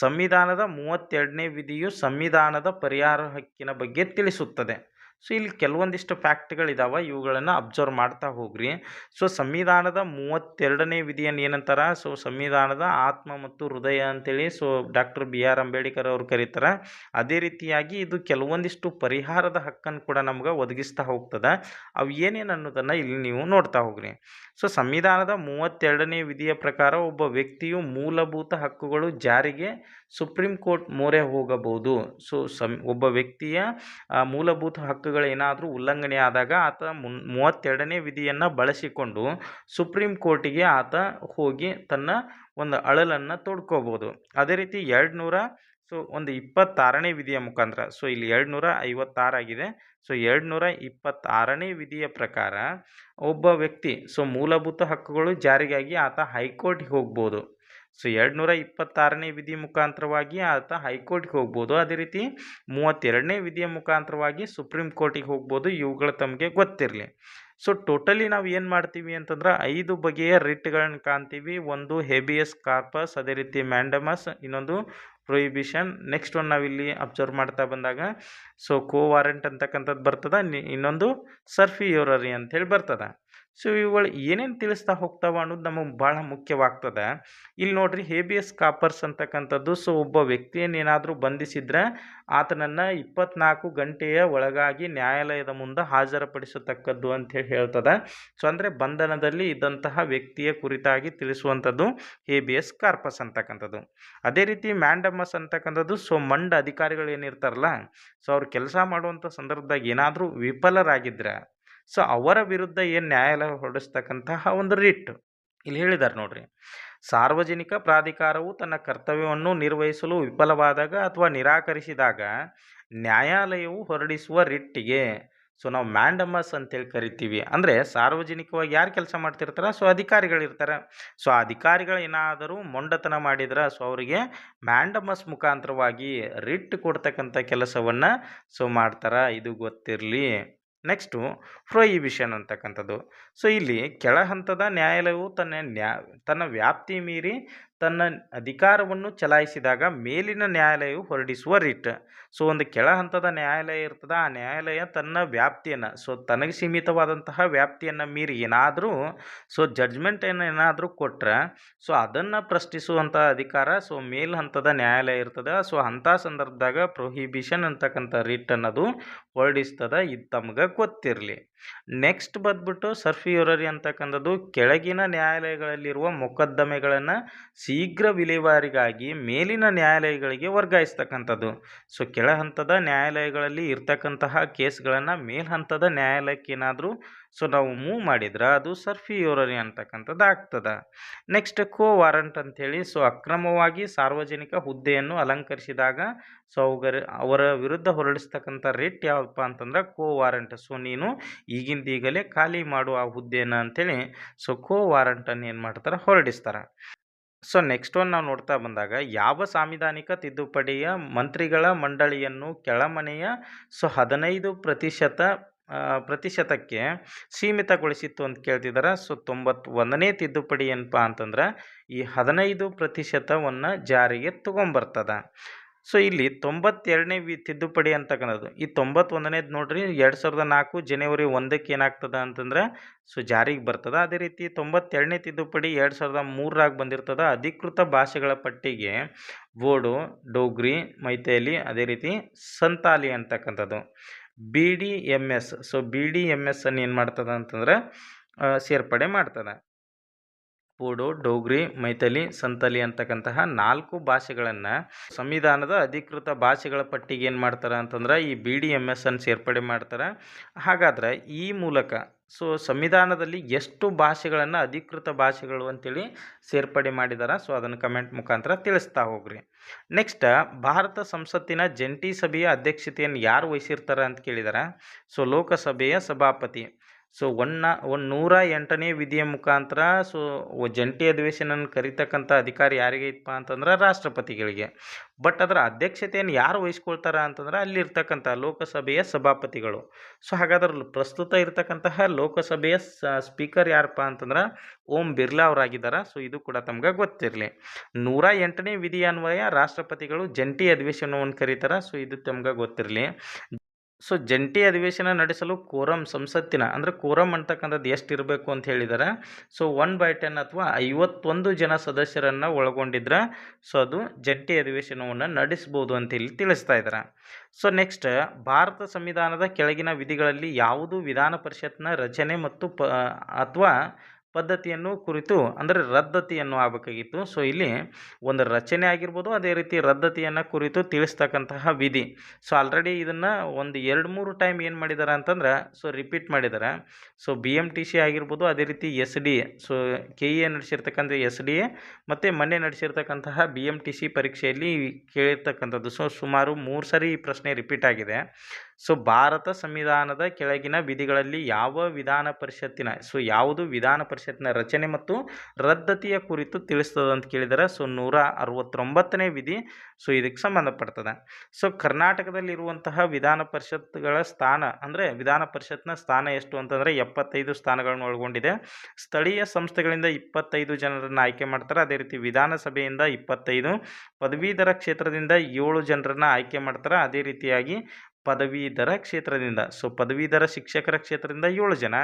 ಸಂವಿಧಾನದ ಮೂವತ್ತೆರಡನೇ ವಿಧಿಯು ಸಂವಿಧಾನದ ಪರಿಹಾರ ಹಕ್ಕಿನ ಬಗ್ಗೆ ತಿಳಿಸುತ್ತದೆ. ಸೊ ಇಲ್ಲಿ ಕೆಲವೊಂದಿಷ್ಟು ಫ್ಯಾಕ್ಟ್ಗಳಿದಾವೆ ಇವುಗಳನ್ನು ಅಬ್ಸರ್ವ್ ಮಾಡ್ತಾ ಹೋಗ್ರಿ. ಸೊ ಸಂವಿಧಾನದ ಮೂವತ್ತೆರಡನೇ ವಿಧಿಯನ್ನು ಏನಂತಾರೆ? ಸೊ ಸಂವಿಧಾನದ ಆತ್ಮ ಮತ್ತು ಹೃದಯ ಅಂತೇಳಿ so doctor B R Ambedkar ಅವರು ಕರೀತಾರೆ. ಅದೇ ರೀತಿಯಾಗಿ ಇದು ಕೆಲವೊಂದಿಷ್ಟು ಪರಿಹಾರದ ಹಕ್ಕನ್ನು ಕೂಡ ನಮ್ಗೆ ಒದಗಿಸ್ತಾ ಹೋಗ್ತದೆ. ಅವು ಏನೇನು ಅನ್ನೋದನ್ನು ಇಲ್ಲಿ ನೀವು ನೋಡ್ತಾ ಹೋಗ್ರಿ. ಸೊ ಸಂವಿಧಾನದ ಮೂವತ್ತೆರಡನೇ ವಿಧಿಯ ಪ್ರಕಾರ ಒಬ್ಬ ವ್ಯಕ್ತಿಯು ಮೂಲಭೂತ ಹಕ್ಕುಗಳು ಜಾರಿಗೆ ಸುಪ್ರೀಂ ಕೋರ್ಟ್ ಮೊರೆ ಹೋಗಬಹುದು. ಸೊ, ಒಬ್ಬ ವ್ಯಕ್ತಿಯ ಮೂಲಭೂತ ಹಕ್ಕುಗಳು ಏನಾದರೂ ಉಲ್ಲಂಘನೆ ಆದಾಗ ಆತ ಮುನ್, ಮೂವತ್ತೆರಡನೇ ವಿಧಿಯನ್ನು ಬಳಸಿಕೊಂಡು ಸುಪ್ರೀಂ ಕೋರ್ಟಿಗೆ ಆತ ಹೋಗಿ ತನ್ನ ಒಂದು ಅಳಲನ್ನು ತೊಡ್ಕೋಬೋದು. ಅದೇ ರೀತಿ ಎರಡು ನೂರ ಸೊ ಒಂದು ಇಪ್ಪತ್ತಾರನೇ ವಿಧಿಯ ಮುಖಾಂತರ, ಸೊ ಇಲ್ಲಿ ಎರಡು ನೂರ ಐವತ್ತಾರಾಗಿದೆ ಸೊ ಎರಡು ನೂರ ಇಪ್ಪತ್ತಾರನೇ ವಿಧಿಯ ಪ್ರಕಾರ ಒಬ್ಬ ವ್ಯಕ್ತಿ, ಸೊ ಮೂಲಭೂತ ಹಕ್ಕುಗಳು ಜಾರಿಗಾಗಿ ಆತ ಹೈಕೋರ್ಟ್ಗೆ ಹೋಗ್ಬೋದು. ಸೊ ಎರಡು ನೂರ ಇಪ್ಪತ್ತಾರನೇ ವಿಧಿ ಮುಖಾಂತರವಾಗಿ ಆತ ಹೈಕೋರ್ಟ್ಗೆ ಹೋಗ್ಬೋದು. ಅದೇ ರೀತಿ ಮೂವತ್ತೆರಡನೇ ವಿಧಿಯ ಮುಖಾಂತರವಾಗಿ ಸುಪ್ರೀಂ ಕೋರ್ಟಿಗೆ ಹೋಗ್ಬೋದು. ಇವುಗಳು ತಮಗೆ ಗೊತ್ತಿರಲಿ. ಸೊ ಟೋಟಲಿ ನಾವು ಏನು ಮಾಡ್ತೀವಿ ಅಂತಂದ್ರೆ ಐದು ಬಗೆಯ ರಿಟ್ಗಳನ್ನು ಕಾಣ್ತೀವಿ. ಒಂದು ಹೆಬಿಯಸ್ ಕಾರ್ಪಸ್, ಅದೇ ರೀತಿ ಮ್ಯಾಂಡಮಸ್, ಇನ್ನೊಂದು ಪ್ರೊಹಿಬಿಷನ್. ನೆಕ್ಸ್ಟ್ ಒನ್ ನಾವಿಲ್ಲಿ ಅಬ್ಸರ್ವ್ ಮಾಡ್ತಾ ಬಂದಾಗ ಸೊ ಕೋ ವಾರೆಂಟ್ ಅಂತಕ್ಕಂಥದ್ದು ಬರ್ತದೆ. ಇನ್ನೊಂದು ಅಂತ ಹೇಳಿ ಬರ್ತದೆ. ಸೊ ಇವುಗಳು ಏನೇನು ತಿಳಿಸ್ತಾ ಹೋಗ್ತಾವ ಅನ್ನೋದು ನಮಗೆ ಭಾಳ ಮುಖ್ಯವಾಗ್ತದೆ. ಇಲ್ಲಿ ನೋಡ್ರಿ ಹೇಬಿಯಸ್ ಕಾಪರ್ಸ್ ಅಂತಕ್ಕಂಥದ್ದು, ಸೊ ಒಬ್ಬ ವ್ಯಕ್ತಿಯನ್ನೇನಾದರೂ ಬಂಧಿಸಿದ್ರೆ ಆತನನ್ನು ಇಪ್ಪತ್ನಾಲ್ಕು ಗಂಟೆಯ ಒಳಗಾಗಿ ನ್ಯಾಯಾಲಯದ ಮುಂದೆ ಹಾಜರುಪಡಿಸತಕ್ಕದ್ದು ಅಂತೇಳಿ ಹೇಳ್ತದೆ. ಸೊ ಅಂದರೆ ಬಂಧನದಲ್ಲಿ ಇದ್ದಂತಹ ವ್ಯಕ್ತಿಯ ಕುರಿತಾಗಿ ತಿಳಿಸುವಂಥದ್ದು ಹೇಬಿಯಸ್ ಕಾರ್ಪಸ್ ಅಂತಕ್ಕಂಥದ್ದು. ಅದೇ ರೀತಿ ಮ್ಯಾಂಡಮಸ್ ಅಂತಕ್ಕಂಥದ್ದು, ಸೊ ಮಂಡ ಅಧಿಕಾರಿಗಳು ಏನಿರ್ತಾರಲ್ಲ ಸೊ ಅವ್ರು ಕೆಲಸ ಮಾಡುವಂಥ ಸಂದರ್ಭದಾಗ ಏನಾದರೂ ವಿಫಲರಾಗಿದ್ರೆ ಸೊ ಅವರ ವಿರುದ್ಧ ಏನು ನ್ಯಾಯಾಲಯ ಹೊರಡಿಸ್ತಕ್ಕಂತಹ ಒಂದು ರಿಟ್ ಇಲ್ಲಿ ಹೇಳಿದ್ದಾರೆ ನೋಡ್ರಿ. ಸಾರ್ವಜನಿಕ ಪ್ರಾಧಿಕಾರವು ತನ್ನ ಕರ್ತವ್ಯವನ್ನು ನಿರ್ವಹಿಸಲು ವಿಫಲವಾದಾಗ ಅಥವಾ ನಿರಾಕರಿಸಿದಾಗ ನ್ಯಾಯಾಲಯವು ಹೊರಡಿಸುವ ರಿಟ್ಟಿಗೆ ಸೊ ನಾವು ಮ್ಯಾಂಡಮಸ್ ಅಂತೇಳಿ ಕರಿತೀವಿ. ಅಂದರೆ ಸಾರ್ವಜನಿಕವಾಗಿ ಯಾರು ಕೆಲಸ ಮಾಡ್ತಿರ್ತಾರ? ಸೊ ಅಧಿಕಾರಿಗಳಿರ್ತಾರೆ ಸೊ ಅಧಿಕಾರಿಗಳು ಏನಾದರೂ ಮೊಂಡತನ ಮಾಡಿದ್ರೆ, ಸೊ ಅವರಿಗೆ ಮ್ಯಾಂಡಮಸ್ ಮುಖಾಂತರವಾಗಿ ರಿಟ್ ಕೊಡ್ತಕ್ಕಂಥ ಕೆಲಸವನ್ನು, ಸೊ ಮಾಡ್ತಾರೆ. ಇದು ಗೊತ್ತಿರಲಿ. ನೆಕ್ಸ್ಟು ಪ್ರೊಹಿಬಿಷನ್ ಅಂತಕ್ಕಂಥದ್ದು. ಸೊ ಇಲ್ಲಿ ಕೆಳ ಹಂತದ ನ್ಯಾಯಾಲಯವು ತನ್ನ ನ್ಯಾ ತನ್ನ ವ್ಯಾಪ್ತಿ ಮೀರಿ ತನ್ನ ಅಧಿಕಾರವನ್ನು ಚಲಾಯಿಸಿದಾಗ ಮೇಲಿನ ನ್ಯಾಯಾಲಯವು ಹೊರಡಿಸುವ ರಿಟ್. ಸೊ, ಒಂದು ಕೆಳ ಹಂತದ ನ್ಯಾಯಾಲಯ ಇರ್ತದೆ, ಆ ನ್ಯಾಯಾಲಯ ತನ್ನ ವ್ಯಾಪ್ತಿಯನ್ನು, ಸೊ, ತನಗೆ ಸೀಮಿತವಾದಂತಹ ವ್ಯಾಪ್ತಿಯನ್ನು ಮೀರಿ ಏನಾದರೂ, ಸೊ ಜಡ್ಜ್ಮೆಂಟನ್ನು ಏನಾದರೂ ಕೊಟ್ಟರೆ ಸೊ, ಅದನ್ನು ಪ್ರಶ್ನಿಸುವಂಥ ಅಧಿಕಾರ, ಸೊ, ಮೇಲ್ ಹಂತದ ನ್ಯಾಯಾಲಯ ಇರ್ತದೆ. ಸೊ, ಅಂಥ ಸಂದರ್ಭದಾಗ ಪ್ರೊಹಿಬಿಷನ್ ಅಂತಕ್ಕಂಥ ರಿಟ್ ಅನ್ನೋದು ಹೊರಡಿಸ್ತದೆ. ಇದು ತಮ್ಗೆ ಗೊತ್ತಿರಲಿ. ನೆಕ್ಸ್ಟ್ ಬಂದ್ಬಿಟ್ಟು ಸರ್ಫಿಯೂರರಿ ಅಂತಕ್ಕಂಥದ್ದು ಕೆಳಗಿನ ನ್ಯಾಯಾಲಯಗಳಲ್ಲಿರುವ ಮೊಕದ್ದಮೆಗಳನ್ನು ಶೀಘ್ರ ವಿಲೇವಾರಿಗಾಗಿ ಮೇಲಿನ ನ್ಯಾಯಾಲಯಗಳಿಗೆ ವರ್ಗಾಯಿಸ್ತಕ್ಕಂಥದ್ದು. ಸೊ ಕೆಳ ಹಂತದ ನ್ಯಾಯಾಲಯಗಳಲ್ಲಿ ಇರ್ತಕ್ಕಂತಹ ಕೇಸ್ಗಳನ್ನು ಮೇಲ್ಹಂತದ ಹಂತದ ನ್ಯಾಯಾಲಯಕ್ಕೆ ಏನಾದರೂ ಸೊ, ನಾವು ಮೂವ್ ಮಾಡಿದ್ರೆ ಅದು ಸರ್ಫಿಯೋರರಿ ಅಂತಕ್ಕಂಥದ್ದು ಆಗ್ತದೆ. ನೆಕ್ಸ್ಟ್ ಕೋ ವಾರಂಟ್ ಅಂಥೇಳಿ ಸೊ, ಅಕ್ರಮವಾಗಿ ಸಾರ್ವಜನಿಕ ಹುದ್ದೆಯನ್ನು ಅಲಂಕರಿಸಿದಾಗ ಸೊ ಅವರ ಅವರ ವಿರುದ್ಧ ಹೊರಡಿಸ್ತಕ್ಕಂಥ ರೇಟ್ ಯಾವಪ್ಪ ಅಂತಂದ್ರೆ ಕೋ ವಾರಂಟ್ ಸೊ, ನೀನು ಈಗಿಂದೀಗಲೇ ಖಾಲಿ ಮಾಡು ಆ ಹುದ್ದೆಯನ್ನು ಅಂಥೇಳಿ ಸೊ ಕೋ ವಾರಂಟನ್ನು ಏನು ಮಾಡ್ತಾರೆ ಹೊರಡಿಸ್ತಾರೆ. ಸೊ, ನೆಕ್ಸ್ಟ್ ಒನ್ ನಾವು ನೋಡ್ತಾ ಬಂದಾಗ ಯಾವ ಸಾಂವಿಧಾನಿಕ ತಿದ್ದುಪಡಿಯ ಮಂತ್ರಿಗಳ ಮಂಡಳಿಯನ್ನು ಕೆಳಮನೆಯ ಸೊ, ಹದಿನೈದು ಪ್ರತಿಶತ ಪ್ರತಿಶತಕ್ಕೆ ಸೀಮಿತಗೊಳಿಸಿತ್ತು ಅಂತ ಕೇಳ್ತಿದ್ದಾರೆ ಸೊ, ತೊಂಬತ್ತೊಂದನೇ ತಿದ್ದುಪಡಿ ಏನಪ್ಪ ಅಂತಂದ್ರೆ ಈ ಹದಿನೈದು ಪ್ರತಿಶತವನ್ನು ಜಾರಿಗೆ ತೊಗೊಂಬರ್ತದೆ. ಸೊ, ಇಲ್ಲಿ ತೊಂಬತ್ತೆರಡನೇ ವಿ, ತಿದ್ದುಪಡಿ ಅಂತಕ್ಕಂಥದ್ದು ಈ ತೊಂಬತ್ತೊಂದನೇದು ನೋಡ್ರಿ, ಎರಡು ಸಾವಿರದ ನಾಲ್ಕು ಜನವರಿ ಒಂದಕ್ಕೆ ಏನಾಗ್ತದೆ ಅಂತಂದ್ರೆ, ಸೊ, ಜಾರಿಗೆ ಬರ್ತದೆ. ಅದೇ ರೀತಿ ತೊಂಬತ್ತೆರಡನೇ ತಿದ್ದುಪಡಿ ಎರಡು ಸಾವಿರದ ಮೂರರಾಗ ಬಂದಿರ್ತದೆ. ಅಧಿಕೃತ ಭಾಷೆಗಳ ಪಟ್ಟಿಗೆ ಬೋಡೋ ಡೋಗ್ರಿ ಮೈಥೈಲಿ ಅದೇ ರೀತಿ ಸಂತಾಲಿ ಅಂತಕ್ಕಂಥದ್ದು. B D M S so B D M S ಅನ್ನು ಏನು ಮಾಡ್ತದೆ ಅಂತಂದ್ರೆ ಸೇರ್ಪಡೆ ಮಾಡ್ತದೆ. ಬೋಡೋ ಡೋಗ್ರಿ, ಮೈಥಲಿ ಸಂತಲಿ ಅಂತಕ್ಕಂತಹ ನಾಲ್ಕು ಭಾಷೆಗಳನ್ನು ಸಂವಿಧಾನದ ಅಧಿಕೃತ ಭಾಷೆಗಳ ಪಟ್ಟಿಗೆ ಏನು ಮಾಡ್ತಾರೆ ಅಂತಂದ್ರೆ, ಈ ಬಿ ಡಿ ಎಂ ಎಸ್ ಅನ್ನು ಸೇರ್ಪಡೆ ಮಾಡ್ತಾರೆ ಹಾಗಾದ್ರೆ ಈ ಮೂಲಕ, ಸೊ, ಸಂವಿಧಾನದಲ್ಲಿ ಎಷ್ಟು ಭಾಷೆಗಳನ್ನು ಅಧಿಕೃತ ಭಾಷೆಗಳು ಅಂತೇಳಿ ಸೇರ್ಪಡೆ ಮಾಡಿದ್ದಾರೆ ಸೊ, ಅದನ್ನು ಕಮೆಂಟ್ ಮುಖಾಂತರ ತಿಳಿಸ್ತಾ ಹೋಗ್ರಿ. ನೆಕ್ಸ್ಟ್ ಭಾರತ ಸಂಸತ್ತಿನ ಜಂಟಿ ಸಭೆಯ ಅಧ್ಯಕ್ಷತೆಯನ್ನು ಯಾರು ವಹಿಸಿರ್ತಾರೆ ಅಂತ ಕೇಳಿದಾರೆ. ಸೊ ಲೋಕಸಭೆಯ ಸಭಾಪತಿ. ಸೊ ಒನ್ನ ಒಂದು ನೂರ ಎಂಟನೇ ವಿಧಿಯ ಮುಖಾಂತರ ಸೊ ಜಂಟಿ ಅಧಿವೇಶನ ಕರಿತಕ್ಕಂಥ ಅಧಿಕಾರ ಯಾರಿಗೆ ಇತ್ತಪ್ಪ ಅಂತಂದ್ರೆ ರಾಷ್ಟ್ರಪತಿಗಳಿಗೆ. ಬಟ್ ಅದರ ಅಧ್ಯಕ್ಷತೆಯನ್ನು ಯಾರು ವಹಿಸ್ಕೊಳ್ತಾರ ಅಂತಂದ್ರೆ ಅಲ್ಲಿರ್ತಕ್ಕಂಥ ಲೋಕಸಭೆಯ ಸಭಾಪತಿಗಳು. ಸೊ ಹಾಗಾದ್ರೆ ಪ್ರಸ್ತುತ ಇರತಕ್ಕಂತಹ ಲೋಕಸಭೆಯ ಸ್ಪೀಕರ್ ಯಾರಪ್ಪ ಅಂತಂದ್ರೆ ಓಂ ಬಿರ್ಲಾ ಅವರಾಗಿದ್ದಾರೆ. ಸೊ ಇದು ಕೂಡ ತಮ್ಗೆ ಗೊತ್ತಿರಲಿ. ನೂರ ಎಂಟನೇ ವಿಧಿ ಅನ್ವಯ ರಾಷ್ಟ್ರಪತಿಗಳು ಜಂಟಿ ಅಧಿವೇಶನವನ್ನು ಕರೀತಾರೆ. ಸೊ ಇದು ತಮ್ಗೆ ಗೊತ್ತಿರಲಿ. ಸೊ ಜಂಟಿ ಅಧಿವೇಶನ ನಡೆಸಲು ಕೋರಂ ಸಂಸತ್ತಿನ, ಅಂದರೆ ಕೋರಂ ಅಂತಕ್ಕಂಥದ್ದು ಎಷ್ಟು ಇರಬೇಕು ಅಂತ ಹೇಳಿದ್ದಾರೆ ಸೊ ಒನ್ ಬೈ ಟೆನ್ ಅಥವಾ ಐವತ್ತೊಂದು ಜನ ಸದಸ್ಯರನ್ನು ಒಳಗೊಂಡಿದ್ರೆ, ಸೊ ಅದು ಜಂಟಿ ಅಧಿವೇಶನವನ್ನು ನಡೆಸ್ಬೋದು ಅಂತ ಇಲ್ಲಿ ತಿಳಿಸ್ತಾ ಇದ್ದಾರೆ ಸೊ ನೆಕ್ಸ್ಟ್ ಭಾರತ ಸಂವಿಧಾನದ ಕೆಳಗಿನ ವಿಧಿಗಳಲ್ಲಿ ಯಾವುದು ವಿಧಾನ ಪರಿಷತ್ನ ರಚನೆ ಮತ್ತು ಪ, ಅಥವಾ ಪದ್ಧತಿಯನ್ನು ಕುರಿತು, ಅಂದರೆ ರದ್ದತಿಯನ್ನು ಆಗಬೇಕಾಗಿತ್ತು. ಸೊ ಇಲ್ಲಿ ಒಂದು ರಚನೆ ಆಗಿರ್ಬೋದು, ಅದೇ ರೀತಿ ರದ್ದತಿಯನ್ನು ಕುರಿತು ತಿಳಿಸ್ತಕ್ಕಂತಹ ವಿಧಿ. ಸೊ ಆಲ್ರೆಡಿ ಇದನ್ನು ಒಂದು ಎರಡು ಮೂರು ಟೈಮ್ ಏನು ಮಾಡಿದ್ದಾರೆ ಅಂತಂದ್ರೆ ಸೊ ರಿಪೀಟ್ ಮಾಡಿದ್ದಾರೆ so B M T C ಆಗಿರ್ಬೋದು, ಅದೇ ರೀತಿ S D A so K E A ನಡೆಸಿರ್ತಕ್ಕಂಥ S D A ಮತ್ತು ಮೊನ್ನೆ ನಡೆಸಿರ್ತಕ್ಕಂತಹ ಬಿ ಎಂ ಟಿ ಸಿ ಪರೀಕ್ಷೆಯಲ್ಲಿ ಕೇಳಿರ್ತಕ್ಕಂಥದ್ದು. ಸೊ ಸುಮಾರು ಮೂರು ಸರಿ ಈ ಪ್ರಶ್ನೆ ರಿಪೀಟ್ ಆಗಿದೆ. ಸೊ ಭಾರತ ಸಂವಿಧಾನದ ಕೆಳಗಿನ ವಿಧಿಗಳಲ್ಲಿ ಯಾವ ವಿಧಾನ ಪರಿಷತ್ತಿನ ಸೊ ಯಾವುದು ವಿಧಾನ ಪರಿಷತ್ತಿನ ರಚನೆ ಮತ್ತು ರದ್ದತಿಯ ಕುರಿತು ತಿಳಿಸ್ತದೆ ಅಂತ ಕೇಳಿದರೆ ಸೊ ನೂರ ಅರವತ್ತೊಂಬತ್ತನೇ ವಿಧಿ ಸೊ ಇದಕ್ಕೆ ಸಂಬಂಧಪಡ್ತದೆ. ಸೊ ಕರ್ನಾಟಕದಲ್ಲಿರುವಂತಹ ವಿಧಾನ ಪರಿಷತ್ಗಳ ಸ್ಥಾನ, ಅಂದರೆ ವಿಧಾನ ಪರಿಷತ್ನ ಸ್ಥಾನ ಎಷ್ಟು ಅಂತಂದರೆ ಎಪ್ಪತ್ತೈದು ಸ್ಥಾನಗಳನ್ನು ಒಳಗೊಂಡಿದೆ. ಸ್ಥಳೀಯ ಸಂಸ್ಥೆಗಳಿಂದ ಇಪ್ಪತ್ತೈದು ಜನರನ್ನು ಆಯ್ಕೆ ಮಾಡ್ತಾರೆ. ಅದೇ ರೀತಿ ವಿಧಾನಸಭೆಯಿಂದ ಇಪ್ಪತ್ತೈದು, ಪದವೀಧರ ಕ್ಷೇತ್ರದಿಂದ ಏಳು ಜನರನ್ನು ಆಯ್ಕೆ ಮಾಡ್ತಾರೆ. ಅದೇ ರೀತಿಯಾಗಿ ಪದವೀಧರ ಕ್ಷೇತ್ರದಿಂದ, ಸೊ ಪದವೀಧರ ಶಿಕ್ಷಕರ ಕ್ಷೇತ್ರದಿಂದ ಏಳು ಜನ,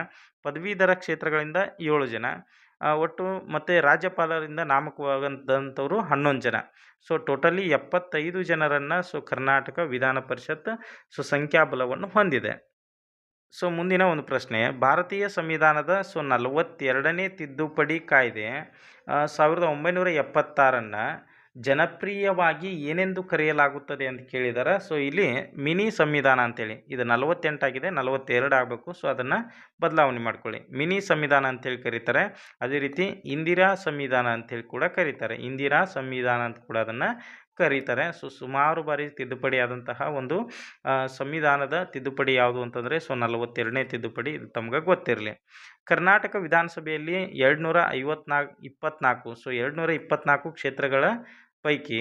ಪದವೀಧರ ಕ್ಷೇತ್ರಗಳಿಂದ ಏಳು ಜನ ಒಟ್ಟು ಮತ್ತು ರಾಜ್ಯಪಾಲರಿಂದ ನಾಮಕವಾಗಂಥವ್ರು ಹನ್ನೊಂದು ಜನ. ಸೊ ಟೋಟಲಿ ಎಪ್ಪತ್ತೈದು ಜನರನ್ನು ಸೊ ಕರ್ನಾಟಕ ವಿಧಾನ ಪರಿಷತ್ ಸೊ ಸಂಖ್ಯಾಬಲವನ್ನು ಹೊಂದಿದೆ. ಸೊ ಮುಂದಿನ ಒಂದು ಪ್ರಶ್ನೆ. ಭಾರತೀಯ ಸಂವಿಧಾನದ ಸೊ, ನಲವತ್ತೆರಡನೇ ತಿದ್ದುಪಡಿ ಕಾಯ್ದೆ ಸಾವಿರದ ಒಂಬೈನೂರ ಎಪ್ಪತ್ತಾರನ್ನು ಜನಪ್ರಿಯವಾಗಿ ಏನೆಂದು ಕರೆಯಲಾಗುತ್ತದೆ ಅಂತ ಕೇಳಿದ್ದಾರೆ ಸೊ ಇಲ್ಲಿ ಮಿನಿ ಸಂವಿಧಾನ ಅಂತೇಳಿ. ಇದು ನಲವತ್ತೆಂಟಾಗಿದೆ, ನಲವತ್ತೆರಡು ಆಗಬೇಕು. ಸೊ ಅದನ್ನು ಬದಲಾವಣೆ ಮಾಡ್ಕೊಳ್ಳಿ. ಮಿನಿ ಸಂವಿಧಾನ ಅಂತೇಳಿ ಕರೀತಾರೆ. ಅದೇ ರೀತಿ ಇಂದಿರಾ ಸಂವಿಧಾನ ಅಂತೇಳಿ ಕೂಡ ಕರೀತಾರೆ. ಇಂದಿರಾ ಸಂವಿಧಾನ ಅಂತ ಕೂಡ ಅದನ್ನು ಕರೀತಾರೆ. ಸೊ, ಸುಮಾರು ಬಾರಿ ತಿದ್ದುಪಡಿ ಆದಂತಹ ಒಂದು ಸಂವಿಧಾನದ ತಿದ್ದುಪಡಿ ಯಾವುದು ಅಂತಂದರೆ, ಸೊ, ನಲವತ್ತೆರಡನೇ ತಿದ್ದುಪಡಿ ಇದು ತಮ್ಗೆ ಗೊತ್ತಿರಲಿ. ಕರ್ನಾಟಕ ವಿಧಾನಸಭೆಯಲ್ಲಿ ಎರಡುನೂರ ಐವತ್ನಾಲ್ಕು ಇಪ್ಪತ್ನಾಲ್ಕು ಸೊ ಎರಡು ನೂರ ಇಪ್ಪತ್ನಾಲ್ಕು ಕ್ಷೇತ್ರಗಳ ಪೈಕಿ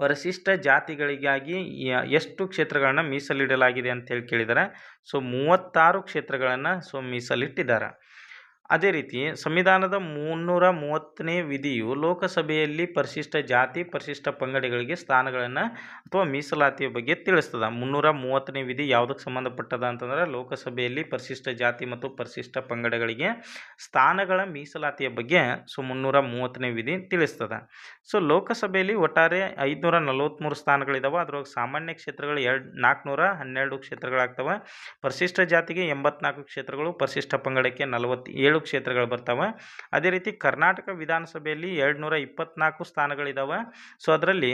ಪರಿಶಿಷ್ಟ ಜಾತಿಗಳಿಗಾಗಿ ಎಷ್ಟು ಕ್ಷೇತ್ರಗಳನ್ನು ಮೀಸಲಿಡಲಾಗಿದೆ ಅಂತ ಹೇಳಿ ಕೇಳಿದ್ದಾರೆ ಸೊ, ಮೂವತ್ತಾರು ಕ್ಷೇತ್ರಗಳನ್ನು, ಸೊ ಮೀಸಲಿಟ್ಟಿದ್ದಾರೆ ಅದೇ ರೀತಿ ಸಂವಿಧಾನದ ಮುನ್ನೂರ ಮೂವತ್ತನೇ ವಿಧಿಯು ಲೋಕಸಭೆಯಲ್ಲಿ ಪರಿಶಿಷ್ಟ ಜಾತಿ, ಪರಿಶಿಷ್ಟ ಪಂಗಡಗಳಿಗೆ ಸ್ಥಾನಗಳನ್ನು ಅಥವಾ ಮೀಸಲಾತಿಯ ಬಗ್ಗೆ ತಿಳಿಸ್ತದೆ. ಮುನ್ನೂರ ಮೂವತ್ತನೇ ವಿಧಿ ಯಾವುದಕ್ಕೆ ಸಂಬಂಧಪಟ್ಟದ ಅಂತಂದರೆ ಲೋಕಸಭೆಯಲ್ಲಿ ಪರಿಶಿಷ್ಟ ಜಾತಿ ಮತ್ತು ಪರಿಶಿಷ್ಟ ಪಂಗಡಗಳಿಗೆ ಸ್ಥಾನಗಳ ಮೀಸಲಾತಿಯ ಬಗ್ಗೆ ಸೊ ಮುನ್ನೂರ ಮೂವತ್ತನೇ ವಿಧಿ ತಿಳಿಸ್ತದೆ. ಸೊ ಲೋಕಸಭೆಯಲ್ಲಿ ಒಟ್ಟಾರೆ ಐದುನೂರ ನಲವತ್ತ್ಮೂರು ಸ್ಥಾನಗಳಿದಾವೆ. ಅದ್ರೊಳಗೆ ಸಾಮಾನ್ಯ ಕ್ಷೇತ್ರಗಳು ಎರಡು ನಾಲ್ಕುನೂರ ಹನ್ನೆರಡು ಕ್ಷೇತ್ರಗಳಾಗ್ತವೆ. ಪರಿಶಿಷ್ಟ ಜಾತಿಗೆ ಎಂಬತ್ನಾಲ್ಕು ಕ್ಷೇತ್ರಗಳು, ಪರಿಶಿಷ್ಟ ಪಂಗಡಕ್ಕೆ ನಲವತ್ತೇಳು ಕ್ಷೇತ್ರಗಳು ಬರ್ತಾವೆ. ಅದೇ ರೀತಿ ಕರ್ನಾಟಕ ವಿಧಾನಸಭೆಯಲ್ಲಿ ಎರಡು ನೂರ ಇಪ್ಪತ್ನಾಲ್ಕು ಸ್ಥಾನಗಳಿದ್ದಾವೆ ಸೊ ಅದರಲ್ಲಿ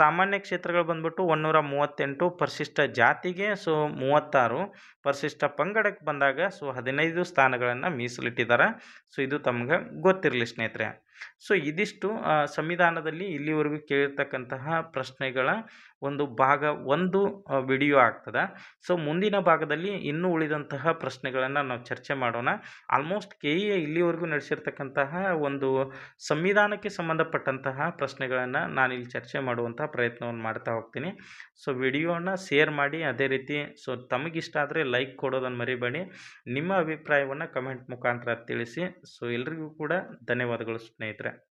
ಸಾಮಾನ್ಯ ಕ್ಷೇತ್ರಗಳು ಬಂದ್ಬಿಟ್ಟು ಒಂದೂರ ಮೂವತ್ತೆಂಟು ಪರಿಶಿಷ್ಟ ಜಾತಿಗೆ ಸೊ ಮೂವತ್ತಾರು ಪರಿಶಿಷ್ಟ ಪಂಗಡಕ್ಕೆ ಬಂದಾಗ ಸೊ ಹದಿನೈದು ಸ್ಥಾನಗಳನ್ನು ಮೀಸಲಿಟ್ಟಿದ್ದಾರೆ ಸೊ ಇದು ತಮಗೆ ಗೊತ್ತಿರಲಿ ಸ್ನೇಹಿತರೆ. ಸೊ ಇದಿಷ್ಟು ಸಂವಿಧಾನದಲ್ಲಿ ಇಲ್ಲಿವರೆಗೂ ಕೇಳಿರ್ತಕ್ಕಂತಹ ಪ್ರಶ್ನೆಗಳ ಒಂದು ಭಾಗ, ಒಂದು ವಿಡಿಯೋ ಆಗ್ತದೆ. ಸೊ ಮುಂದಿನ ಭಾಗದಲ್ಲಿ ಇನ್ನೂ ಉಳಿದಂತಹ ಪ್ರಶ್ನೆಗಳನ್ನು ನಾವು ಚರ್ಚೆ ಮಾಡೋಣ. ಆಲ್ಮೋಸ್ಟ್ ಕೆ ಇ ಇಲ್ಲಿವರೆಗೂ ನಡೆಸಿರ್ತಕ್ಕಂತಹ ಒಂದು ಸಂವಿಧಾನಕ್ಕೆ ಸಂಬಂಧಪಟ್ಟಂತಹ ಪ್ರಶ್ನೆಗಳನ್ನು ನಾನಿಲ್ಲಿ ಚರ್ಚೆ ಮಾಡುವಂತಹ ಪ್ರಯತ್ನವನ್ನು ಮಾಡ್ತಾ ಹೋಗ್ತೀನಿ. ಸೊ ವಿಡಿಯೋನ ಶೇರ್ ಮಾಡಿ, ಅದೇ ರೀತಿ ಸೊ ತಮಗಿಷ್ಟ ಆದರೆ ಲೈಕ್ ಕೊಡೋದನ್ನು ಮರಿಬೇಡಿ. ನಿಮ್ಮ ಅಭಿಪ್ರಾಯವನ್ನು ಕಮೆಂಟ್ ಮುಖಾಂತರ ತಿಳಿಸಿ. ಸೊ ಎಲ್ರಿಗೂ ಕೂಡ ಧನ್ಯವಾದಗಳು ಸ್ನೇಹಿತರೆ.